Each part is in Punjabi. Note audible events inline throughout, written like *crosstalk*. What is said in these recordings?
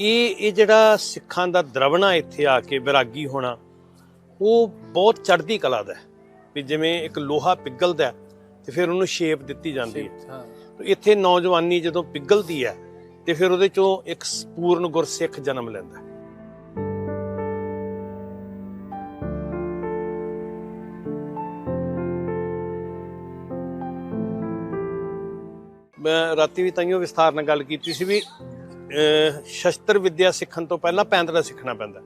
ਇਹ ਇਹ ਜਿਹੜਾ ਸਿੱਖਾਂ ਦਾ ਦਰਵਣਾ ਇੱਥੇ ਆ ਕੇ ਵਿਰਾਗੀ ਹੋਣਾ ਉਹ ਬਹੁਤ ਚੜ੍ਹਦੀ ਕਲਾ ਦਾ ਹੈ। ਵੀ ਜਿਵੇਂ ਇੱਕ ਲੋਹਾ ਪਿਘਲਦਾ ਹੈ ਤੇ ਫਿਰ ਉਹਨੂੰ ਸ਼ੇਪ ਦਿੱਤੀ ਜਾਂਦੀ ਹੈ। ਤੇ ਇੱਥੇ ਨੌਜਵਾਨੀ ਜਦੋਂ ਪਿਘਲਦੀ ਹੈ ਤੇ ਫਿਰ ਉਹਦੇ ਚੋਂ ਇੱਕ ਪੂਰਨ ਗੁਰਸਿੱਖ ਜਨਮ ਲੈਂਦਾ ਹੈ। ਮੈਂ ਰਾਤੀ ਵੀ ਤਾਈਓ ਵਿਸਥਾਰ ਨਾਲ ਗੱਲ ਕੀਤੀ ਸੀ ਵੀ ਸ਼ਸਤਰ ਵਿੱਦਿਆ ਸਿੱਖਣ ਤੋਂ ਪਹਿਲਾਂ ਪੈਂਤੜਾ ਸਿੱਖਣਾ ਪੈਂਦਾ।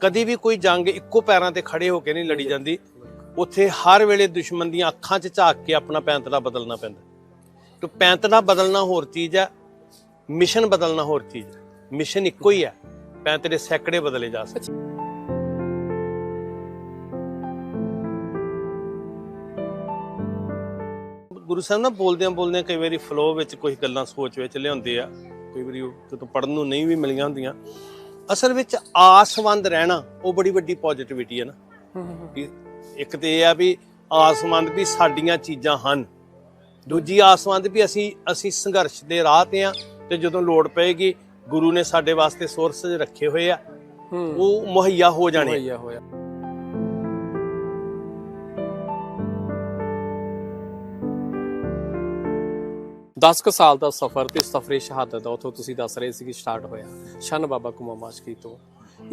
ਕਦੀ ਵੀ ਕੋਈ ਜੰਗ ਇੱਕੋ ਪੈਰਾਂ ਤੇ ਖੜੇ ਹੋ ਕੇ ਨਹੀਂ ਲੜੀ ਜਾਂਦੀ। ਉੱਥੇ ਹਰ ਵੇਲੇ ਦੁਸ਼ਮਣ ਦੀਆਂ ਅੱਖਾਂ 'ਚ ਝਾਕ ਕੇ ਆਪਣਾ ਪੈਂਤੜਾ ਬਦਲਣਾ ਪੈਂਦਾ। ਤੇ ਪੈਂਤੜਾ ਬਦਲਣਾ ਹੋਰ ਚੀਜ਼ ਹੈ, ਮਿਸ਼ਨ ਬਦਲਣਾ ਹੋਰ ਚੀਜ਼ ਹੈ। ਮਿਸ਼ਨ ਇੱਕੋ ਹੀ ਹੈ ਪੈਂਤੜੇ ਸੈਂਕੜੇ ਬਦਲੇ ਜਾ ਸਕਦੇ। ਗੁਰੂ ਸਾਹਿਬ ਨਾ ਬੋਲਦਿਆਂ ਬੋਲਦਿਆਂ ਕਈ ਵਾਰੀ ਫਲੋ ਵਿੱਚ ਕੁਝ ਗੱਲਾਂ ਸੋਚ ਵਿੱਚ ਲਿਆਉਂਦੇ ਆ। ਕਈ ਵਾਰੀ ਉਹ ਜਦੋਂ ਪੜਨ ਨੂੰ ਨਹੀਂ ਵੀ ਮਿਲੀਆਂ ਹੁੰਦੀਆਂ ਅਸਲ ਵਿੱਚ ਆਸਵੰਦ ਰਹਿਣਾ ਉਹ ਬੜੀ ਵੱਡੀ ਪੋਜ਼ਿਟਿਵਿਟੀ ਹੈ ਨਾ। ਵੀ ਇੱਕ ਤੇ ਇਹ ਆ ਵੀ ਆਸਮੰਦ ਵੀ ਸਾਡੀਆਂ ਚੀਜ਼ਾਂ ਹਨ। ਦੂਜੀ ਆਸਮੰਦ ਵੀ ਅਸੀਂ ਅਸੀਂ ਸੰਘਰਸ਼ ਦੇ ਰਾਹ ਤੇ ਆ ਤੇ ਜਦੋਂ ਲੋੜ ਪਏਗੀ ਗੁਰੂ ਨੇ ਸਾਡੇ ਵਾਸਤੇ ਸੋਰਸਸ ਰੱਖੇ ਹੋਏ ਆ। ਉਹ ਮੁਹੱਈਆ ਹੋ ਜਾਣੇ। ਹੋਇਆ ਹੋਇਆ ਦਸ ਕੁ ਸਾਲ ਦਾ ਸਫ਼ਰ ਤੇ ਸਫ਼ਰੇ ਸ਼ਹਾਦਤ ਦਾ ਉਥੋਂ ਤੁਸੀਂ ਦੱਸ ਰਹੇ ਸੀ ਕਿ ਸਟਾਰਟ ਹੋਇਆ। ਸ਼ਨ ਬਾਬਾ ਕੁਮਾ ਮਾਸ਼ਕੀ ਤੋਂ।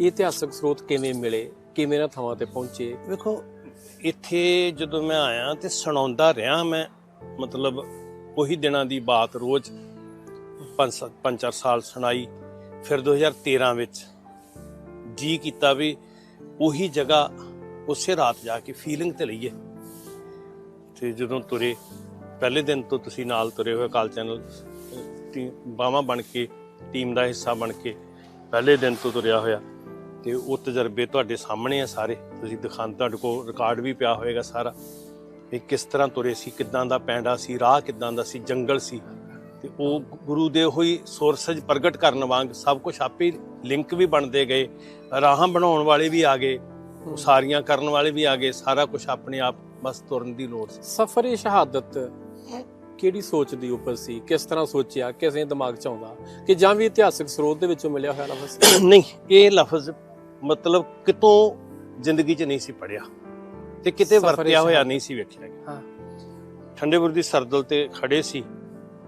ਇਹ ਇਤਿਹਾਸਕ ਸਰੋਤ ਕਿਵੇਂ ਮਿਲੇ? ਕਿਵੇਂ ਇਹਨਾਂ ਥਾਵਾਂ ਤੇ ਪਹੁੰਚੇ? ਵੇਖੋ, ਇੱਥੇ ਜਦੋਂ ਮੈਂ ਆਇਆ ਤੇ ਸੁਣਾਉਂਦਾ ਰਿਹਾ ਮੈਂ, ਮਤਲਬ ਉਹੀ ਦਿਨਾਂ ਦੀ ਬਾਤ ਰੋਜ਼ ਪੰਜ ਸੱਤ- ਪੰਜ ਚਾਰ ਸਾਲ ਸੁਣਾਈ। ਫਿਰ 2013 ਵਿੱਚ ਜੀ ਕੀਤਾ ਵੀ ਉਹੀ ਜਗ੍ਹਾ ਉਸੇ ਰਾਤ ਜਾ ਕੇ ਫੀਲਿੰਗ ਤੇ ਲਈਏ। ਤੇ ਜਦੋਂ ਤੁਰੇ ਪਹਿਲੇ ਦਿਨ ਤੋਂ ਤੁਸੀਂ ਨਾਲ ਤੁਰੇ ਹੋਏ ਕਾਲ ਚੈਨਲ ਬਾਵਾ ਬਣ ਕੇ, ਟੀਮ ਦਾ ਹਿੱਸਾ ਬਣ ਕੇ ਪਹਿਲੇ ਦਿਨ ਤੋਂ ਤੁਰਿਆ ਹੋਇਆ। ਤੇ ਉਹ ਤਜਰਬੇ ਤੁਹਾਡੇ ਸਾਹਮਣੇ ਆ ਸਾਰੇ। ਤੁਸੀਂ ਦਿਖਾਣ ਤੁਹਾਡੇ ਕੋਲ ਰਿਕਾਰਡ ਵੀ ਪਿਆ ਹੋਏਗਾ ਸਾਰਾ। ਵੀ ਕਿਸ ਤਰ੍ਹਾਂ ਤੁਰੇ ਸੀ, ਕਿੱਦਾਂ ਦਾ ਪੈਂਡਾ ਸੀ, ਰਾਹ ਕਿੱਦਾਂ ਦਾ ਸੀ, ਜੰਗਲ ਸੀ। ਤੇ ਉਹ ਗੁਰੂ ਦੇ ਹੋਈ ਸੋਰਸਜ ਪ੍ਰਗਟ ਕਰਨ ਵਾਂਗ ਸਭ ਕੁਝ ਆਪੇ ਲਿੰਕ ਵੀ ਬਣਦੇ ਗਏ। ਰਾਹਾਂ ਬਣਾਉਣ ਵਾਲੇ ਵੀ ਆ ਗਏ ਸਾਰੀਆਂ ਕਰਨ ਵਾਲੇ ਵੀ ਆ ਗਏ। ਸਾਰਾ ਕੁਝ ਆਪਣੇ ਆਪ ਬਸ ਤੁਰਨ ਦੀ ਲੋੜ ਸੀ। ਸਫ਼ਰੇ ਸ਼ਹਾਦਤ। ਕਿਹੜੀ ਸੋਚ ਦੀ ਉੱਪਰ ਸੀ? ਕਿਸ ਤਰ੍ਹਾਂ ਸੋਚਿਆ? ਕਿਸੇ ਦਿਮਾਗ ਚ ਆਉਂਦਾ? ਕਿ ਜਾਂ ਵੀ ਇਤਿਹਾਸਕ ਸਰੋਤ ਦੇ ਵਿੱਚੋਂ ਮਿਲਿਆ ਹੋਇਆ ਲਫ਼ਜ਼? *coughs* ਨਹੀਂ ਇਹ ਲਫ਼ਜ਼ ਮਤਲਬ ਕਿਤੋਂ ਜ਼ਿੰਦਗੀ 'ਚ ਨਹੀਂ ਸੀ ਪੜਿਆ ਤੇ ਕਿਤੇ ਵਰਤਿਆ ਹੋਇਆ। ਨਹੀਂ ਸੀ ਵੇਖਿਆ। ਹਾਂ। ਠੰਡੇ ਬੁਰਦੀ ਸਰਦਲ ਤੇ ਖੜੇ ਸੀ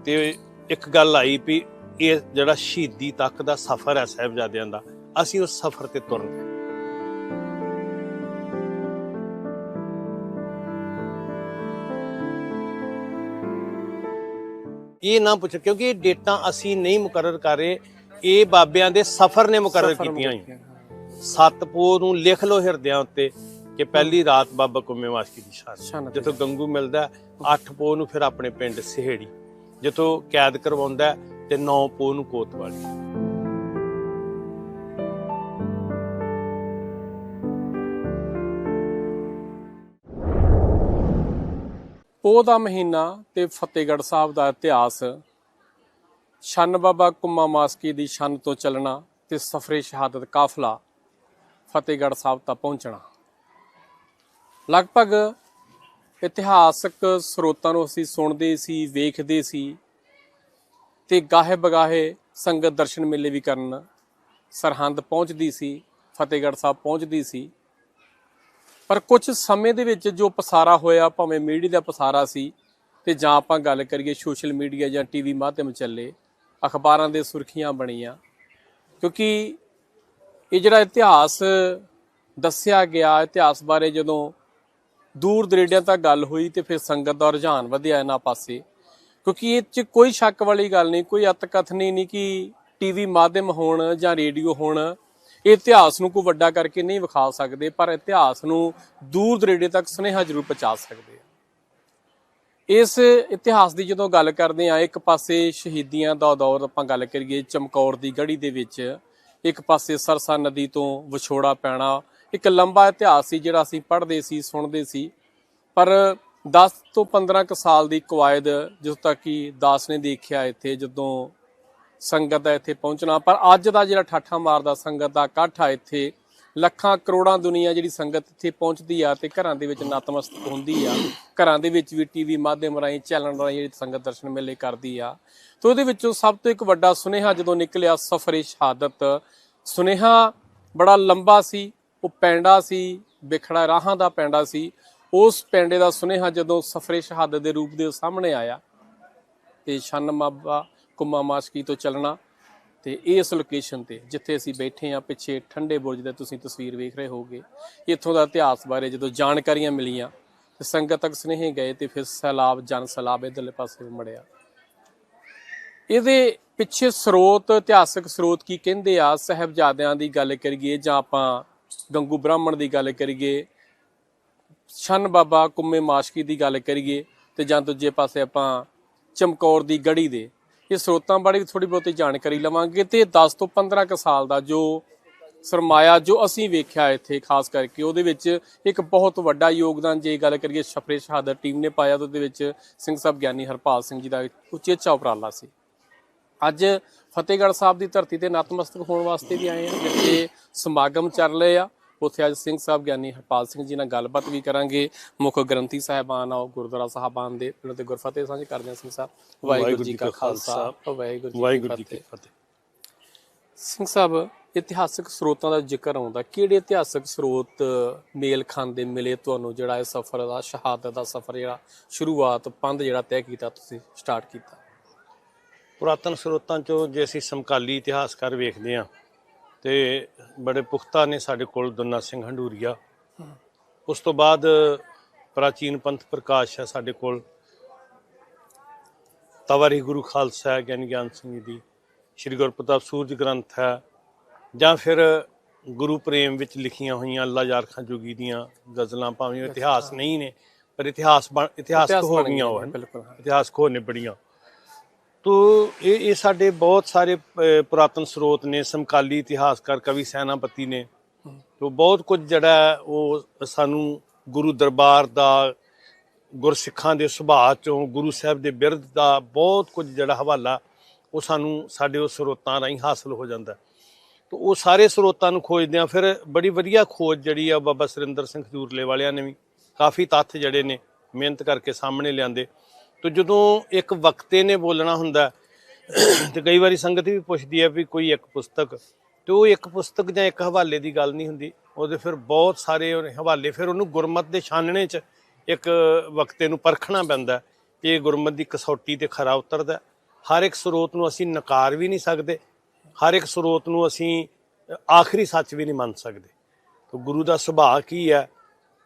ਤੇ ਇੱਕ ਗੱਲ ਆਈ ਵੀ ਇਹ ਜਿਹੜਾ ਸ਼ਹੀਦੀ ਤੱਕ ਦਾ ਸਫ਼ਰ ਹੈ ਸਾਹਿਬਜ਼ਾਦਿਆਂ ਦਾ ਅਸੀਂ ਉਸ ਸਫ਼ਰ ਤੇ ਤੁਰਨ ਇਹ ਨਾ ਪੁੱਛੋ ਕਿਉਂਕਿ ਇਹ ਡੇਟਾਂ ਅਸੀਂ ਨਹੀਂ ਮੁਕਰਰ ਕਰ ਰਹੇ। ਇਹ ਬਾਬਿਆਂ ਦੇ ਸਫ਼ਰ ਨੇ ਮੁਕਰਰ ਕੀਤੀਆਂ ਹੋਈਆਂ। ਸੱਤ ਪੋ ਨੂੰ ਲਿਖ ਲਓ ਹਿਰਦਿਆਂ ਉੱਤੇ ਕਿ ਪਹਿਲੀ ਰਾਤ ਬਾਬਾ ਕੁੰਮੇ ਵਾਸਕੀ ਦੀ ਸ਼ਾਨ। ਜਿੱਥੋਂ ਗੰਗੂ ਮਿਲਦਾ 8 ਪੋ ਨੂੰ ਫਿਰ ਆਪਣੇ ਪਿੰਡ ਸਿਹੜੀ। ਜਿੱਥੋਂ ਕੈਦ ਕਰਵਾਉਂਦਾ ਤੇ 9 ਪੋ ਨੂੰ ਕੋਤਵਾਲੀ। ਪੋਹ ਦਾ ਮਹੀਨਾ ਤੇ ਫਤਿਹਗੜ੍ਹ ਸਾਹਿਬ ਦਾ ਇਤਿਹਾਸ, ਛੰਨ ਬਾਬਾ ਕੁੰਮਾ ਮਾਸਕੀ ਦੀ ਛੰਨ ਤੋਂ ਚੱਲਣਾ ਤੇ ਸਫਰੇ ਸ਼ਹਾਦਤ ਕਾਫਲਾ ਫਤਿਹਗੜ੍ਹ ਸਾਹਿਬ ਤੱਕ ਪਹੁੰਚਣਾ। ਲਗਭਗ ਇਤਿਹਾਸਕ ਸਰੋਤਾਂ ਨੂੰ ਅਸੀਂ ਸੁਣਦੇ ਸੀ, ਵੇਖਦੇ ਸੀ ਤੇ ਗਾਹੇ ਬਗਾਹੇ ਸੰਗਤ ਦਰਸ਼ਨ ਮੇਲੇ ਵੀ ਕਰਨ ਸਰਹੰਦ ਪਹੁੰਚਦੀ ਸੀ, ਫਤਿਹਗੜ੍ਹ ਸਾਹਿਬ ਪਹੁੰਚਦੀ ਸੀ। ਪਰ ਕੁਝ ਸਮੇਂ ਦੇ ਵਿੱਚ ਜੋ ਪਸਾਰਾ ਹੋਇਆ, ਭਾਵੇਂ ਮੀਡੀਆ ਦਾ ਪਸਾਰਾ ਸੀ, ਤੇ ਜਾਂ ਆਪਾਂ ਗੱਲ ਕਰੀਏ ਸੋਸ਼ਲ ਮੀਡੀਆ ਜਾਂ ਟੀਵੀ ਮਾਧਿਅਮ ਚੱਲੇ, ਅਖਬਾਰਾਂ ਦੇ ਸੁਰਖੀਆਂ ਬਣੀਆਂ। ਕਿਉਂਕਿ ਇਹ ਜਿਹੜਾ ਇਤਿਹਾਸ ਦੱਸਿਆ ਗਿਆ, ਇਤਿਹਾਸ ਬਾਰੇ ਜਦੋਂ ਦੂਰ ਦਰੇਡਿਆਂ ਤੱਕ ਗੱਲ ਹੋਈ ਤੇ ਫਿਰ ਸੰਗਤ ਦਾ ਰੁਝਾਨ ਵਧਿਆ ਇਹਨਾਂ ਪਾਸੇ। ਕਿਉਂਕਿ ਇਹ 'ਚ ਕੋਈ ਸ਼ੱਕ ਵਾਲੀ ਗੱਲ ਨਹੀਂ, ਕੋਈ ਅਤ ਨਹੀਂ ਕਿ ਟੀਵੀ ਮਾਧਿਅਮ ਹੋਣ ਜਾਂ ਰੇਡੀਓ ਹੋਣ ਇਤਿਹਾਸ ਨੂੰ ਕੋਈ ਵੱਡਾ ਕਰਕੇ ਨਹੀਂ ਵਿਖਾ ਸਕਦੇ, ਪਰ ਇਤਿਹਾਸ ਨੂੰ ਦੂਰ ਦਰੇਡੇ ਤੱਕ ਸੁਨੇਹਾ ਜ਼ਰੂਰ ਪਹੁੰਚਾ ਸਕਦੇ ਆ। ਇਸ ਇਤਿਹਾਸ ਦੀ ਜਦੋਂ ਗੱਲ ਕਰਦੇ ਆ ਇੱਕ ਪਾਸੇ ਸ਼ਹੀਦੀਆਂ ਦਾ ਦੌਰ ਆਪਾਂ ਗੱਲ ਕਰੀਏ, ਚਮਕੌਰ ਦੀ ਗੜੀ ਦੇ ਵਿੱਚ, ਇੱਕ ਪਾਸੇ ਸਰਸਾ ਨਦੀ ਤੋਂ ਵਿਛੋੜਾ ਪੈਣਾ, ਇੱਕ ਲੰਬਾ ਇਤਿਹਾਸ ਸੀ ਜਿਹੜਾ ਅਸੀਂ ਪੜ੍ਹਦੇ ਸੀ, ਸੁਣਦੇ ਸੀ, ਪਰ 10 ਤੋਂ 15 ਕੁ ਸਾਲ ਦੀ ਕਵਾਇਦ ਜਦੋਂ ਤੱਕ ਕਿ ਦਾਸ ਨੇ ਦੇਖਿਆ ਇੱਥੇ, ਜਦੋਂ ਸੰਗਤ ਦਾ ਇੱਥੇ ਪਹੁੰਚਣਾ। ਪਰ ਅੱਜ ਦਾ ਜਿਹੜਾ ਠਾਠਾ ਮਾਰਦਾ ਸੰਗਤ ਦਾ ਇਕੱਠ ਆ ਇੱਥੇ, ਲੱਖਾਂ ਕਰੋੜਾਂ ਦੁਨੀਆ ਜਿਹੜੀ ਸੰਗਤ ਇੱਥੇ ਪਹੁੰਚਦੀ ਆ ਤੇ ਘਰਾਂ ਦੇ ਵਿੱਚ ਨਤਮਸਤਕ ਹੁੰਦੀ ਆ। ਘਰਾਂ ਦੇ ਵਿੱਚ ਵੀ ਟੀਵੀ ਮਾਧਿਅਮ ਰਾਹੀਂ, ਚੈਨਲ ਰਾਹੀਂ ਜਿਹੜੀ ਸੰਗਤ ਦਰਸ਼ਨ ਮੇਲੇ ਕਰਦੀ ਆ। ਤੇ ਉਹਦੇ ਵਿੱਚੋਂ ਸਭ ਤੋਂ ਇੱਕ ਵੱਡਾ ਸੁਨੇਹਾ ਜਦੋਂ ਨਿਕਲਿਆ ਸਫਰੇ ਸ਼ਹਾਦਤ। ਸੁਨੇਹਾ ਬੜਾ ਲੰਬਾ ਸੀ, ਉਹ ਪੈਂਡਾ ਸੀ, ਵਿਖੜਾ ਰਾਹਾਂ ਦਾ ਪੈਂਡਾ ਸੀ। ਉਸ ਪੈਂਡੇ ਦਾ ਸੁਨੇਹਾ ਜਦੋਂ ਸਫਰੇ ਸ਼ਹਾਦਤ ਦੇ ਰੂਪ ਦੇ ਸਾਹਮਣੇ ਆਇਆ, ਤੇ ਸ਼ਨ ਮਾਬਾ ਕੁੰਮਾ ਮਾਸ਼ਕੀ ਤੋਂ ਚੱਲਣਾ ਤੇ ਇਸ ਲੋਕੇਸ਼ਨ ਤੇ, ਜਿੱਥੇ ਅਸੀਂ ਬੈਠੇ ਆ ਪਿੱਛੇ ਠੰਡੇ ਬੁਰਜ ਦੇ ਤੁਸੀਂ ਤਸਵੀਰ ਵੇਖ ਰਹੇ ਹੋਗੇ ਇੱਥੋਂ ਦਾ ਇਤਿਹਾਸ ਬਾਰੇ ਜਦੋਂ ਜਾਣਕਾਰੀਆਂ ਮਿਲੀਆਂ, ਤੇ ਸੰਗਤ ਤੱਕ ਸੁਨੇਹੇ ਗਏ ਤੇ ਫਿਰ ਸੈਲਾਬ, ਜਨ ਸੈਲਾਬ ਇਧਰਲੇ ਪਾਸੇ ਮੜਿਆ। ਇਹਦੇ ਪਿੱਛੇ ਸਰੋਤ, ਇਤਿਹਾਸਕ ਸਰੋਤ ਕੀ ਕਹਿੰਦੇ ਆ? ਸਹਿਬਜ਼ਾਦਿਆਂ ਦੀ ਗੱਲ ਕਰੀਏ ਜਾਂ ਆਪਾਂ ਗੰਗੂ ਬ੍ਰਾਹਮਣ ਦੀ ਗੱਲ ਕਰੀਏ, ਛਨ ਬਾਬਾ ਕੁੰਮੇ ਮਾਸ਼ਕੀ ਦੀ ਗੱਲ ਕਰੀਏ, ਤੇ ਜਾਂ ਦੂਜੇ ਪਾਸੇ ਆਪਾਂ ਚਮਕੌਰ ਦੀ ਗੜੀ ਦੇ ਇਹ ਸਰੋਤਾਂ ਬਾਰੇ ਵੀ ਥੋੜੀ ਬਹੁਤੀ ਜਾਣਕਾਰੀ ਲਵਾਂਗੇ ਤੇ 10 ਤੋਂ 15 ਕੁ ਸਾਲ ਦਾ ਜੋ ਸਰਮਾਇਆ ਜੋ ਅਸੀਂ ਵੇਖਿਆ ਇੱਥੇ, ਖਾਸ ਕਰਕੇ ਉਹਦੇ ਵਿੱਚ ਇੱਕ ਬਹੁਤ ਵੱਡਾ ਯੋਗਦਾਨ ਜੇ ਗੱਲ ਕਰੀਏ ਸਫਰੇ ਸ਼ਹਾਦਤ ਟੀਮ ਨੇ ਪਾਇਆ ਤਾਂ ਉਹਦੇ ਵਿੱਚ ਸਿੰਘ ਸਾਹਿਬ ਗਿਆਨੀ ਹਰਪਾਲ ਸਿੰਘ ਜੀ ਦਾ ਉਚੇਚਾ ਉਪਰਾਲਾ ਸੀ। ਅੱਜ ਫਤਿਹਗੜ੍ਹ ਸਾਹਿਬ ਦੀ ਧਰਤੀ ਤੇ ਨਤਮਸਤਕ ਹੋਣ ਵਾਸਤੇ ਵੀ ਆਏ ਆ, ਜਿੱਥੇ ਸਮਾਗਮ ਚੱਲ ਰਹੇ ਆ। ਉੱਥੇ ਅੱਜ ਸਿੰਘ ਸਾਹਿਬ ਗਿਆਨੀ ਹਰਪਾਲ ਸਿੰਘ ਜੀ ਨਾਲ ਗੱਲਬਾਤ ਵੀ ਕਰਾਂਗੇ। ਮੁੱਖ ਗ੍ਰੰਥੀ ਸਾਹਿਬਾਨ ਆਓ ਗੁਰਦੁਆਰਾ ਸਾਹਿਬਾਨ ਦੇ ਉਹਨਾਂ ਤੇ ਗੁਰਫਤਿਹ ਸਾਂਝ ਕਰਦੇ ਹਾਂ ਸਿੰਘ ਸਾਹਿਬ। ਵਾਹਿਗੁਰੂ ਜੀ ਕਾ ਖਾਲਸਾ ਵਾਹਿਗੁਰੂ ਜੀ ਕੀ ਫਤਿਹ। ਸਿੰਘ ਸਾਹਿਬ ਇਤਿਹਾਸਕ ਸਰੋਤਾਂ ਦਾ ਜ਼ਿਕਰ ਆਉਂਦਾ ਕਿਹੜੇ ਇਤਿਹਾਸਕ ਸਰੋਤ ਮੇਲ ਖਾਂਦੇ ਮਿਲੇ ਤੁਹਾਨੂੰ ਜਿਹੜਾ ਇਹ ਸਫ਼ਰ ਦਾ ਸ਼ਹਾਦਤ ਦਾ ਸਫ਼ਰ ਜਿਹੜਾ ਸ਼ੁਰੂਆਤ ਪੰਧ ਜਿਹੜਾ ਤੈਅ ਕੀਤਾ ਤੁਸੀਂ ਸਟਾਰਟ ਕੀਤਾ? ਪੁਰਾਤਨ ਸਰੋਤਾਂ ਚੋਂ ਜੇ ਅਸੀਂ ਸਮਕਾਲੀ ਇਤਿਹਾਸਕਾਰ ਵੇਖਦੇ ਹਾਂ ਤੇ ਬੜੇ ਪੁਖਤਾ ਨੇ ਸਾਡੇ ਕੋਲ ਦੁੰਨਾ ਸਿੰਘ ਹੰਡੂਰੀਆ। ਉਸ ਤੋਂ ਬਾਅਦ ਪ੍ਰਾਚੀਨ ਪੰਥ ਪ੍ਰਕਾਸ਼ ਹੈ ਸਾਡੇ ਕੋਲ। ਤਵਰੀ ਗੁਰੂ ਖਾਲਸਾ ਹੈ ਗਿਆਨੀ ਗਿਆਨ ਸਿੰਘ ਦੀ। ਸ੍ਰੀ ਗੁਰਪ੍ਰਤਾਪ ਸੂਰਜ ਗ੍ਰੰਥ ਹੈ। ਜਾਂ ਫਿਰ ਗੁਰੂ ਪ੍ਰੇਮ ਵਿੱਚ ਲਿਖੀਆਂ ਹੋਈਆਂ ਅੱਲਾ ਯਾਰ ਖਾਂ ਜੋਗੀ ਦੀਆਂ ਗਜ਼ਲਾਂ ਭਾਵੇਂ ਇਤਿਹਾਸ ਨਹੀਂ ਨੇ ਪਰ ਇਤਿਹਾਸ ਇਤਿਹਾਸ ਹੋ ਬਣ ਗਈਆਂ ਉਹ ਹਾਂ। ਇਤਿਹਾਸਕ ਹੋ ਨਿਬੜੀਆਂ ਤੋ ਇਹ ਇਹ ਸਾਡੇ ਬਹੁਤ ਸਾਰੇ ਪੁਰਾਤਨ ਸਰੋਤ ਨੇ, ਸਮਕਾਲੀ ਇਤਿਹਾਸਕਾਰ ਕਵੀ ਸੈਨਾਪਤੀ ਨੇ। ਤੋ ਬਹੁਤ ਕੁਝ ਜਿਹੜਾ ਉਹ ਸਾਨੂੰ ਗੁਰੂ ਦਰਬਾਰ ਦਾ, ਗੁਰਸਿੱਖਾਂ ਦੇ ਸੁਭਾਅ ਚੋਂ, ਗੁਰੂ ਸਾਹਿਬ ਦੇ ਬਿਰਧ ਦਾ ਬਹੁਤ ਕੁਝ ਜਿਹੜਾ ਹਵਾਲਾ, ਉਹ ਸਾਨੂੰ ਸਾਡੇ ਉਹ ਸਰੋਤਾਂ ਰਾਹੀਂ ਹਾਸਲ ਹੋ ਜਾਂਦਾ ਤੋ ਉਹ ਸਾਰੇ ਸਰੋਤਾਂ ਨੂੰ ਖੋਜਦੇ ਆ ਫਿਰ ਬੜੀ ਵਧੀਆ ਖੋਜ ਜਿਹੜੀ ਆ ਬਾਬਾ ਸੁਰਿੰਦਰ ਸਿੰਘ ਖਜੂਰਲੇ ਵਾਲਿਆਂ ਨੇ ਵੀ, ਕਾਫੀ ਤੱਥ ਜਿਹੜੇ ਨੇ, ਮਿਹਨਤ ਕਰਕੇ ਸਾਹਮਣੇ ਲਿਆਂਦੇ। ਤੋ ਜਦੋਂ ਇੱਕ ਵਕਤੇ ਨੇ ਬੋਲਣਾ ਹੁੰਦਾ ਤੇ ਕਈ ਵਾਰੀ ਸੰਗਤ ਵੀ ਪੁੱਛਦੀ ਹੈ ਵੀ ਕੋਈ ਇੱਕ ਪੁਸਤਕ, ਤੇ ਉਹ ਇੱਕ ਪੁਸਤਕ ਜਾਂ ਇੱਕ ਹਵਾਲੇ ਦੀ ਗੱਲ ਨਹੀਂ ਹੁੰਦੀ। ਉਹਦੇ ਫਿਰ ਬਹੁਤ ਸਾਰੇ ਉਹਨੇ ਹਵਾਲੇ, ਫਿਰ ਉਹਨੂੰ ਗੁਰਮਤ ਦੇ ਛਾਨਣੇ 'ਚ ਇੱਕ ਵਕਤੇ ਨੂੰ ਪਰਖਣਾ ਪੈਂਦਾ ਕਿ ਇਹ ਗੁਰਮਤ ਦੀ ਕਸੌਟੀ ਤੇ ਖਰਾ ਉਤਰਦਾ ਹਰ ਇੱਕ ਸਰੋਤ ਨੂੰ ਅਸੀਂ ਨਕਾਰ ਵੀ ਨਹੀਂ ਸਕਦੇ, ਹਰ ਇੱਕ ਸਰੋਤ ਨੂੰ ਅਸੀਂ ਆਖਰੀ ਸੱਚ ਵੀ ਨਹੀਂ ਮੰਨ ਸਕਦੇ। ਤੇ ਗੁਰੂ ਦਾ ਸੁਭਾਅ ਕੀ ਹੈ,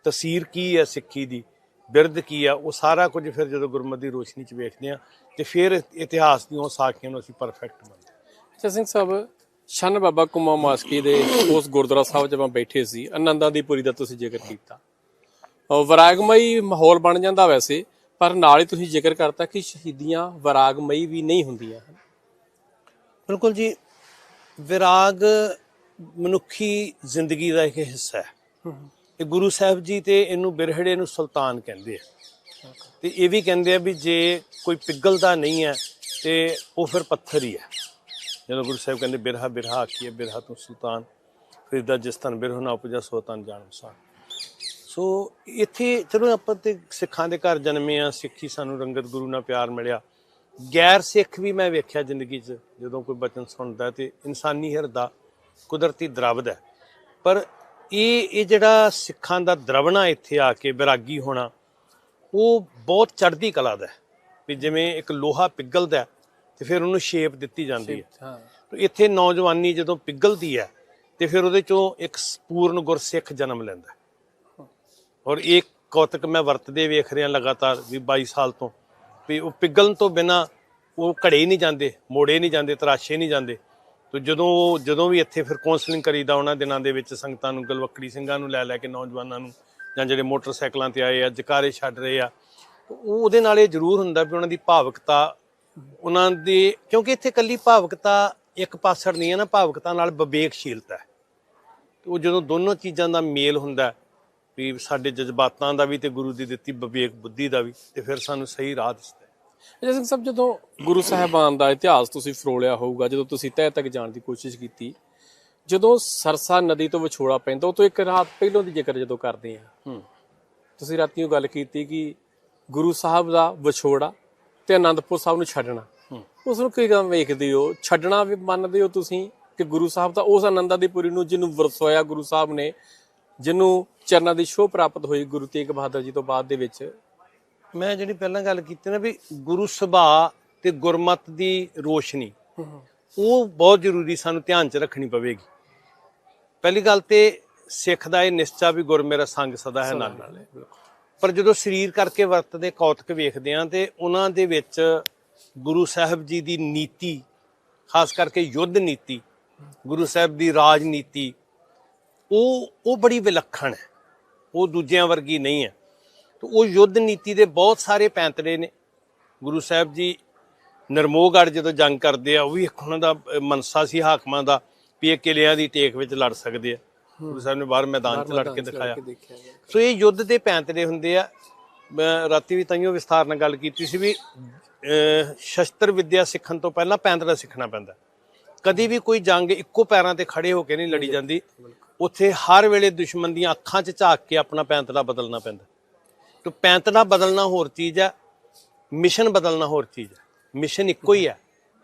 ਤਸੀਰ ਕੀ ਹੈ ਸਿੱਖੀ ਦੀ? ਬਿਰਧ ਕੀ ਆ ਉਹ ਸਾਰਾ ਕੁਝ ਫਿਰ ਜਦੋਂ ਗੁਰਮਤ ਦੀ ਰੋਸ਼ਨੀ 'ਚ ਵੇਖਦੇ ਆ ਤੇ ਫਿਰ ਇਤਿਹਾਸ ਦੀਆਂ ਸਾਖੀਆਂ ਨੂੰ ਅਸੀਂ ਪਰਫੈਕਟ ਮੰਨਦੇ ਹਾਂ। ਅੱਛਾ ਸਿੰਘ ਸਾਹਿਬ ਸ਼ਨ ਬਾਬਾ ਕੁਮਾ ਮਾਸਕੀ ਦੇ ਉਸ ਗੁਰਦੁਆਰਾ ਸਾਹਿਬ ਜਦੋਂ ਬੈਠੇ ਸੀ ਆਨੰਦਾਂ ਦੀ ਪੁਰੀ ਦਾ ਤੁਸੀਂ ਜ਼ਿਕਰ ਕੀਤਾ। ਵਿਰਾਗਮਈ ਮਾਹੌਲ ਬਣ ਜਾਂਦਾ ਵੈਸੇ ਪਰ ਨਾਲ ਹੀ ਤੁਸੀਂ ਜ਼ਿਕਰ ਕਰਤਾ ਕਿ ਸ਼ਹੀਦੀਆਂ ਵਿਰਾਗਮਈ ਵੀ ਨਹੀਂ ਹੁੰਦੀਆਂ ਹਨ। ਬਿਲਕੁਲ ਜੀ ਵਿਰਾਗ ਮਨੁੱਖੀ ਜ਼ਿੰਦਗੀ ਦਾ ਇੱਕ ਹਿੱਸਾ ਹੈ। ਇਹ ਗੁਰੂ ਸਾਹਿਬ ਜੀ ਤੇ ਇਹਨੂੰ ਬਿਰਹੜੇ ਨੂੰ ਸੁਲਤਾਨ ਕਹਿੰਦੇ ਆ। ਤੇ ਇਹ ਵੀ ਕਹਿੰਦੇ ਆ ਵੀ ਜੇ ਕੋਈ ਪਿਗਲਦਾ ਨਹੀਂ ਹੈ ਤੇ ਉਹ ਫਿਰ ਪੱਥਰ ਹੀ ਹੈ। ਜਦੋਂ ਗੁਰੂ ਸਾਹਿਬ ਕਹਿੰਦੇ, ਬਿਰਹਾ ਬਿਰਹਾ ਆਖੀਏ ਬਿਰਹਾ ਤੋਂ ਸੁਲਤਾਨ। ਫਿਰ ਦਾ ਜਿਸ ਤਨ ਬਿਰਹ ਨਾ ਉਪਜਾ, ਸੋ ਤਨ ਜਾਣ ਸਾਰ ਸੋ ਇੱਥੇ ਚਲੋ ਆਪਾਂ ਤੇ ਸਿੱਖਾਂ ਦੇ ਘਰ ਜਨਮੇ ਆ, ਸਿੱਖੀ ਸਾਨੂੰ ਰੰਗਤ ਗੁਰੂ ਨਾਲ ਪਿਆਰ ਮਿਲਿਆ। ਗੈਰ ਸਿੱਖ ਵੀ ਮੈਂ ਵੇਖਿਆ ਜ਼ਿੰਦਗੀ 'ਚ, ਜਦੋਂ ਕੋਈ ਬਚਨ ਸੁਣਦਾ ਤੇ ਇਨਸਾਨੀ ਹਿਰਦਾ ਕੁਦਰਤੀ ਦਰਬਦ ਹੈ। ਪਰ ਇਹ ਇਹ ਜਿਹੜਾ ਸਿੱਖਾਂ ਦਾ ਦਰਵਣਾ ਇੱਥੇ ਆ ਕੇ ਵਿਰਾਗੀ ਹੋਣਾ ਉਹ ਬਹੁਤ ਚੜ੍ਹਦੀ ਕਲਾ ਦਾ ਵੀ ਜਿਵੇਂ ਇੱਕ ਲੋਹਾ ਪਿਘਲਦਾ ਹੈ ਤੇ ਫਿਰ ਉਹਨੂੰ ਸ਼ੇਪ ਦਿੱਤੀ ਜਾਂਦੀ ਹੈ। ਤੇ ਇੱਥੇ ਨੌਜਵਾਨੀ ਜਦੋਂ ਪਿਘਲਦੀ ਹੈ ਤੇ ਫਿਰ ਉਹਦੇ ਚੋਂ ਇੱਕ ਪੂਰਨ ਗੁਰਸਿੱਖ ਜਨਮ ਲੈਂਦਾ। ਔਰ ਇਹ ਕੌਤਕ ਮੈਂ ਵਰਤਦੇ ਵੇਖ ਰਿਹਾ ਲਗਾਤਾਰ ਵੀ 22 ਸਾਲ ਤੋਂ। ਵੀ ਉਹ ਪਿਘਲਣ ਤੋਂ ਬਿਨਾ ਉਹ ਘੜੇ ਨਹੀਂ ਜਾਂਦੇ ਮੋੜੇ ਨਹੀਂ ਜਾਂਦੇ ਤਰਾਸ਼ੇ ਨਹੀਂ ਜਾਂਦੇ। ਤੇ ਜਦੋਂ ਜਦੋਂ ਵੀ ਇੱਥੇ ਫਿਰ ਕਾਉਂਸਲਿੰਗ ਕਰੀਦਾ ਉਹਨਾਂ ਦਿਨਾਂ ਦੇ ਵਿੱਚ ਸੰਗਤਾਂ ਨੂੰ, ਗਲਵੱਕੜੀ ਸਿੰਘਾਂ ਨੂੰ ਲੈ ਲੈ ਕੇ ਨੌਜਵਾਨਾਂ ਨੂੰ, ਜਾਂ ਜਿਹੜੇ ਮੋਟਰਸਾਈਕਲਾਂ ਤੇ ਆਏ ਆ, ਜਕਾਰੇ ਛੱਡ ਰਹੇ ਆ ਉਹ ਉਹਦੇ ਨਾਲ ਇਹ ਜ਼ਰੂਰ ਹੁੰਦਾ ਵੀ ਉਹਨਾਂ ਦੀ ਭਾਵਕਤਾ, ਉਹਨਾਂ ਦੀ, ਕਿਉਂਕਿ ਇੱਥੇ ਕੱਲੀ ਭਾਵਕਤਾ ਇੱਕ ਪਾਸੜ ਨਹੀਂ ਹੈ ਨਾ, ਭਾਵਕਤਾ ਨਾਲ ਵਿਵੇਕਸ਼ੀਲਤਾ ਹੈ। ਉਹ ਜਦੋਂ ਦੋਨੋਂ ਚੀਜ਼ਾਂ ਦਾ ਮੇਲ ਹੁੰਦਾ ਵੀ ਸਾਡੇ ਜਜ਼ਬਾਤਾਂ ਦਾ ਵੀ ਤੇ ਗੁਰੂ ਦੀ ਦਿੱਤੀ ਵਿਵੇਕ ਬੁੱਧੀ ਦਾ ਵੀ, ਤੇ ਫਿਰ ਸਾਨੂੰ ਸਹੀ ਰਾਹ ਦਿਸਦਾ ਸਿੰਘ ਸਾਹਿਬ ਜਦੋਂ ਗੁਰੂ ਸਾਹਿਬਾਨ ਦਾ ਇਤਿਹਾਸ ਤੁਸੀਂ ਫਰੋਲਿਆ ਹੋਊਗਾ ਜਦੋਂ ਤੁਸੀਂ ਤਹਿ ਤੱਕ ਜਾਣ ਦੀ ਕੋਸ਼ਿਸ਼ ਕੀਤੀ ਜਦੋਂ ਸਰਸਾ ਨਦੀ ਤੋਂ ਵਿਛੋੜਾ ਪੈਂਦਾ ਉਹ ਤੋਂ ਇੱਕ ਰਾਤ ਪਹਿਲਾਂ ਦੀ ਜ਼ਿਕਰ ਜਦੋਂ ਕਰਦੇ ਆ। ਤੁਸੀਂ ਰਾਤੀ ਉਹ ਗੱਲ ਕੀਤੀ ਕਿ ਗੁਰੂ ਸਾਹਿਬ ਦਾ ਵਿਛੋੜਾ ਤੇ ਆਨੰਦਪੁਰ ਸਾਹਿਬ ਨੂੰ ਛੱਡਣਾ। ਉਸ ਨੂੰ ਕੀ ਕੰਮ ਵੇਖਦੇ ਹੋ? ਛੱਡਣਾ ਵੀ ਮੰਨਦੇ ਹੋ ਤੁਸੀਂ ਕਿ ਗੁਰੂ ਸਾਹਿਬ ਦਾ ਉਸ ਆਨੰਦਾਂ ਦੀ ਪੁਰੀ ਨੂੰ ਜਿਹਨੂੰ ਵਰਸੋਇਆ ਗੁਰੂ ਸਾਹਿਬ ਨੇ ਜਿਹਨੂੰ ਚਰਨਾਂ ਦੀ ਸ਼ੋਭ ਪ੍ਰਾਪਤ ਹੋਈ ਗੁਰੂ ਤੇਗ ਬਹਾਦਰ ਜੀ ਤੋਂ ਬਾਅਦ ਦੇ ਵਿੱਚ ਮੈਂ ਜਿਹੜੀ ਪਹਿਲਾਂ ਗੱਲ ਕੀਤੀ ਨਾ ਵੀ ਗੁਰੂ ਸੁਭਾਅ ਤੇ ਗੁਰਮਤ ਦੀ ਰੋਸ਼ਨੀ ਉਹ ਬਹੁਤ ਜ਼ਰੂਰੀ ਸਾਨੂੰ ਧਿਆਨ 'ਚ ਰੱਖਣੀ ਪਵੇਗੀ। ਪਹਿਲੀ ਗੱਲ ਤੇ ਸਿੱਖ ਦਾ ਇਹ ਨਿਸ਼ਚਾ ਵੀ ਗੁਰ ਮੇਰਾ ਸੰਗ ਸਦਾ ਹੈ ਨਾਲ ਨਾਲ। ਪਰ ਜਦੋਂ ਸਰੀਰ ਕਰਕੇ ਵਰਤਦੇ ਕੌਤਕ ਵੇਖਦੇ ਆ ਤੇ ਉਹਨਾਂ ਦੇ ਵਿੱਚ ਗੁਰੂ ਸਾਹਿਬ ਜੀ ਦੀ ਨੀਤੀ ਖਾਸ ਕਰਕੇ ਯੁੱਧ ਨੀਤੀ ਗੁਰੂ ਸਾਹਿਬ ਦੀ ਰਾਜਨੀਤੀ ਉਹ ਉਹ ਬੜੀ ਵਿਲੱਖਣ ਹੈ। ਉਹ ਦੂਜਿਆਂ ਵਰਗੀ ਨਹੀਂ ਹੈ। ਤੇ ਉਹ ਯੁੱਧ ਨੀਤੀ ਦੇ ਬਹੁਤ ਸਾਰੇ ਪੈਂਤੜੇ ਨੇ। ਗੁਰੂ ਸਾਹਿਬ ਜੀ ਨਰਮੋਗੜ ਜਦੋਂ ਜੰਗ ਕਰਦੇ ਆ ਉਹ ਵੀ ਇੱਕ ਉਹਨਾਂ ਦਾ ਮਨਸਾ ਸੀ ਹਾਕਮਾਂ ਦਾ ਵੀ ਇਹ ਕਿਲਿਆਂ ਦੀ ਟੇਕ ਵਿੱਚ ਲੜ ਸਕਦੇ ਆ। ਗੁਰੂ ਸਾਹਿਬ ਨੇ ਬਾਹਰ ਮੈਦਾਨ 'ਚ ਲੜ ਕੇ ਦਿਖਾਇਆ। ਸੋ ਇਹ ਯੁੱਧ ਦੇ ਪੈਂਤੜੇ ਹੁੰਦੇ ਆ। ਮੈਂ ਰਾਤੀ ਵੀ ਤਾਈਓ ਵਿਸਥਾਰ ਨਾਲ ਗੱਲ ਕੀਤੀ ਸੀ ਵੀ ਸ਼ਸਤਰ ਵਿੱਦਿਆ ਸਿੱਖਣ ਤੋਂ ਪਹਿਲਾਂ ਪੈਂਤੜਾ ਸਿੱਖਣਾ ਪੈਂਦਾ। ਕਦੀ ਵੀ ਕੋਈ ਜੰਗ ਇੱਕੋ ਪੈਰਾਂ ਤੇ ਖੜੇ ਹੋ ਕੇ ਨਹੀਂ ਲੜੀ ਜਾਂਦੀ। ਉੱਥੇ ਹਰ ਵੇਲੇ ਦੁਸ਼ਮਣ ਦੀਆਂ ਅੱਖਾਂ 'ਚ ਝਾਕ ਕੇ ਆਪਣਾ ਪੈਂਤੜਾ ਬਦਲਣਾ ਪੈਂਦਾ। ਤੇ ਪੈਂਤੜਾ ਬਦਲਣਾ ਹੋਰ ਚੀਜ਼ ਹੈ ਮਿਸ਼ਨ ਬਦਲਣਾ ਹੋਰ ਚੀਜ਼ ਹੈ। ਮਿਸ਼ਨ ਇੱਕੋ ਹੀ ਹੈ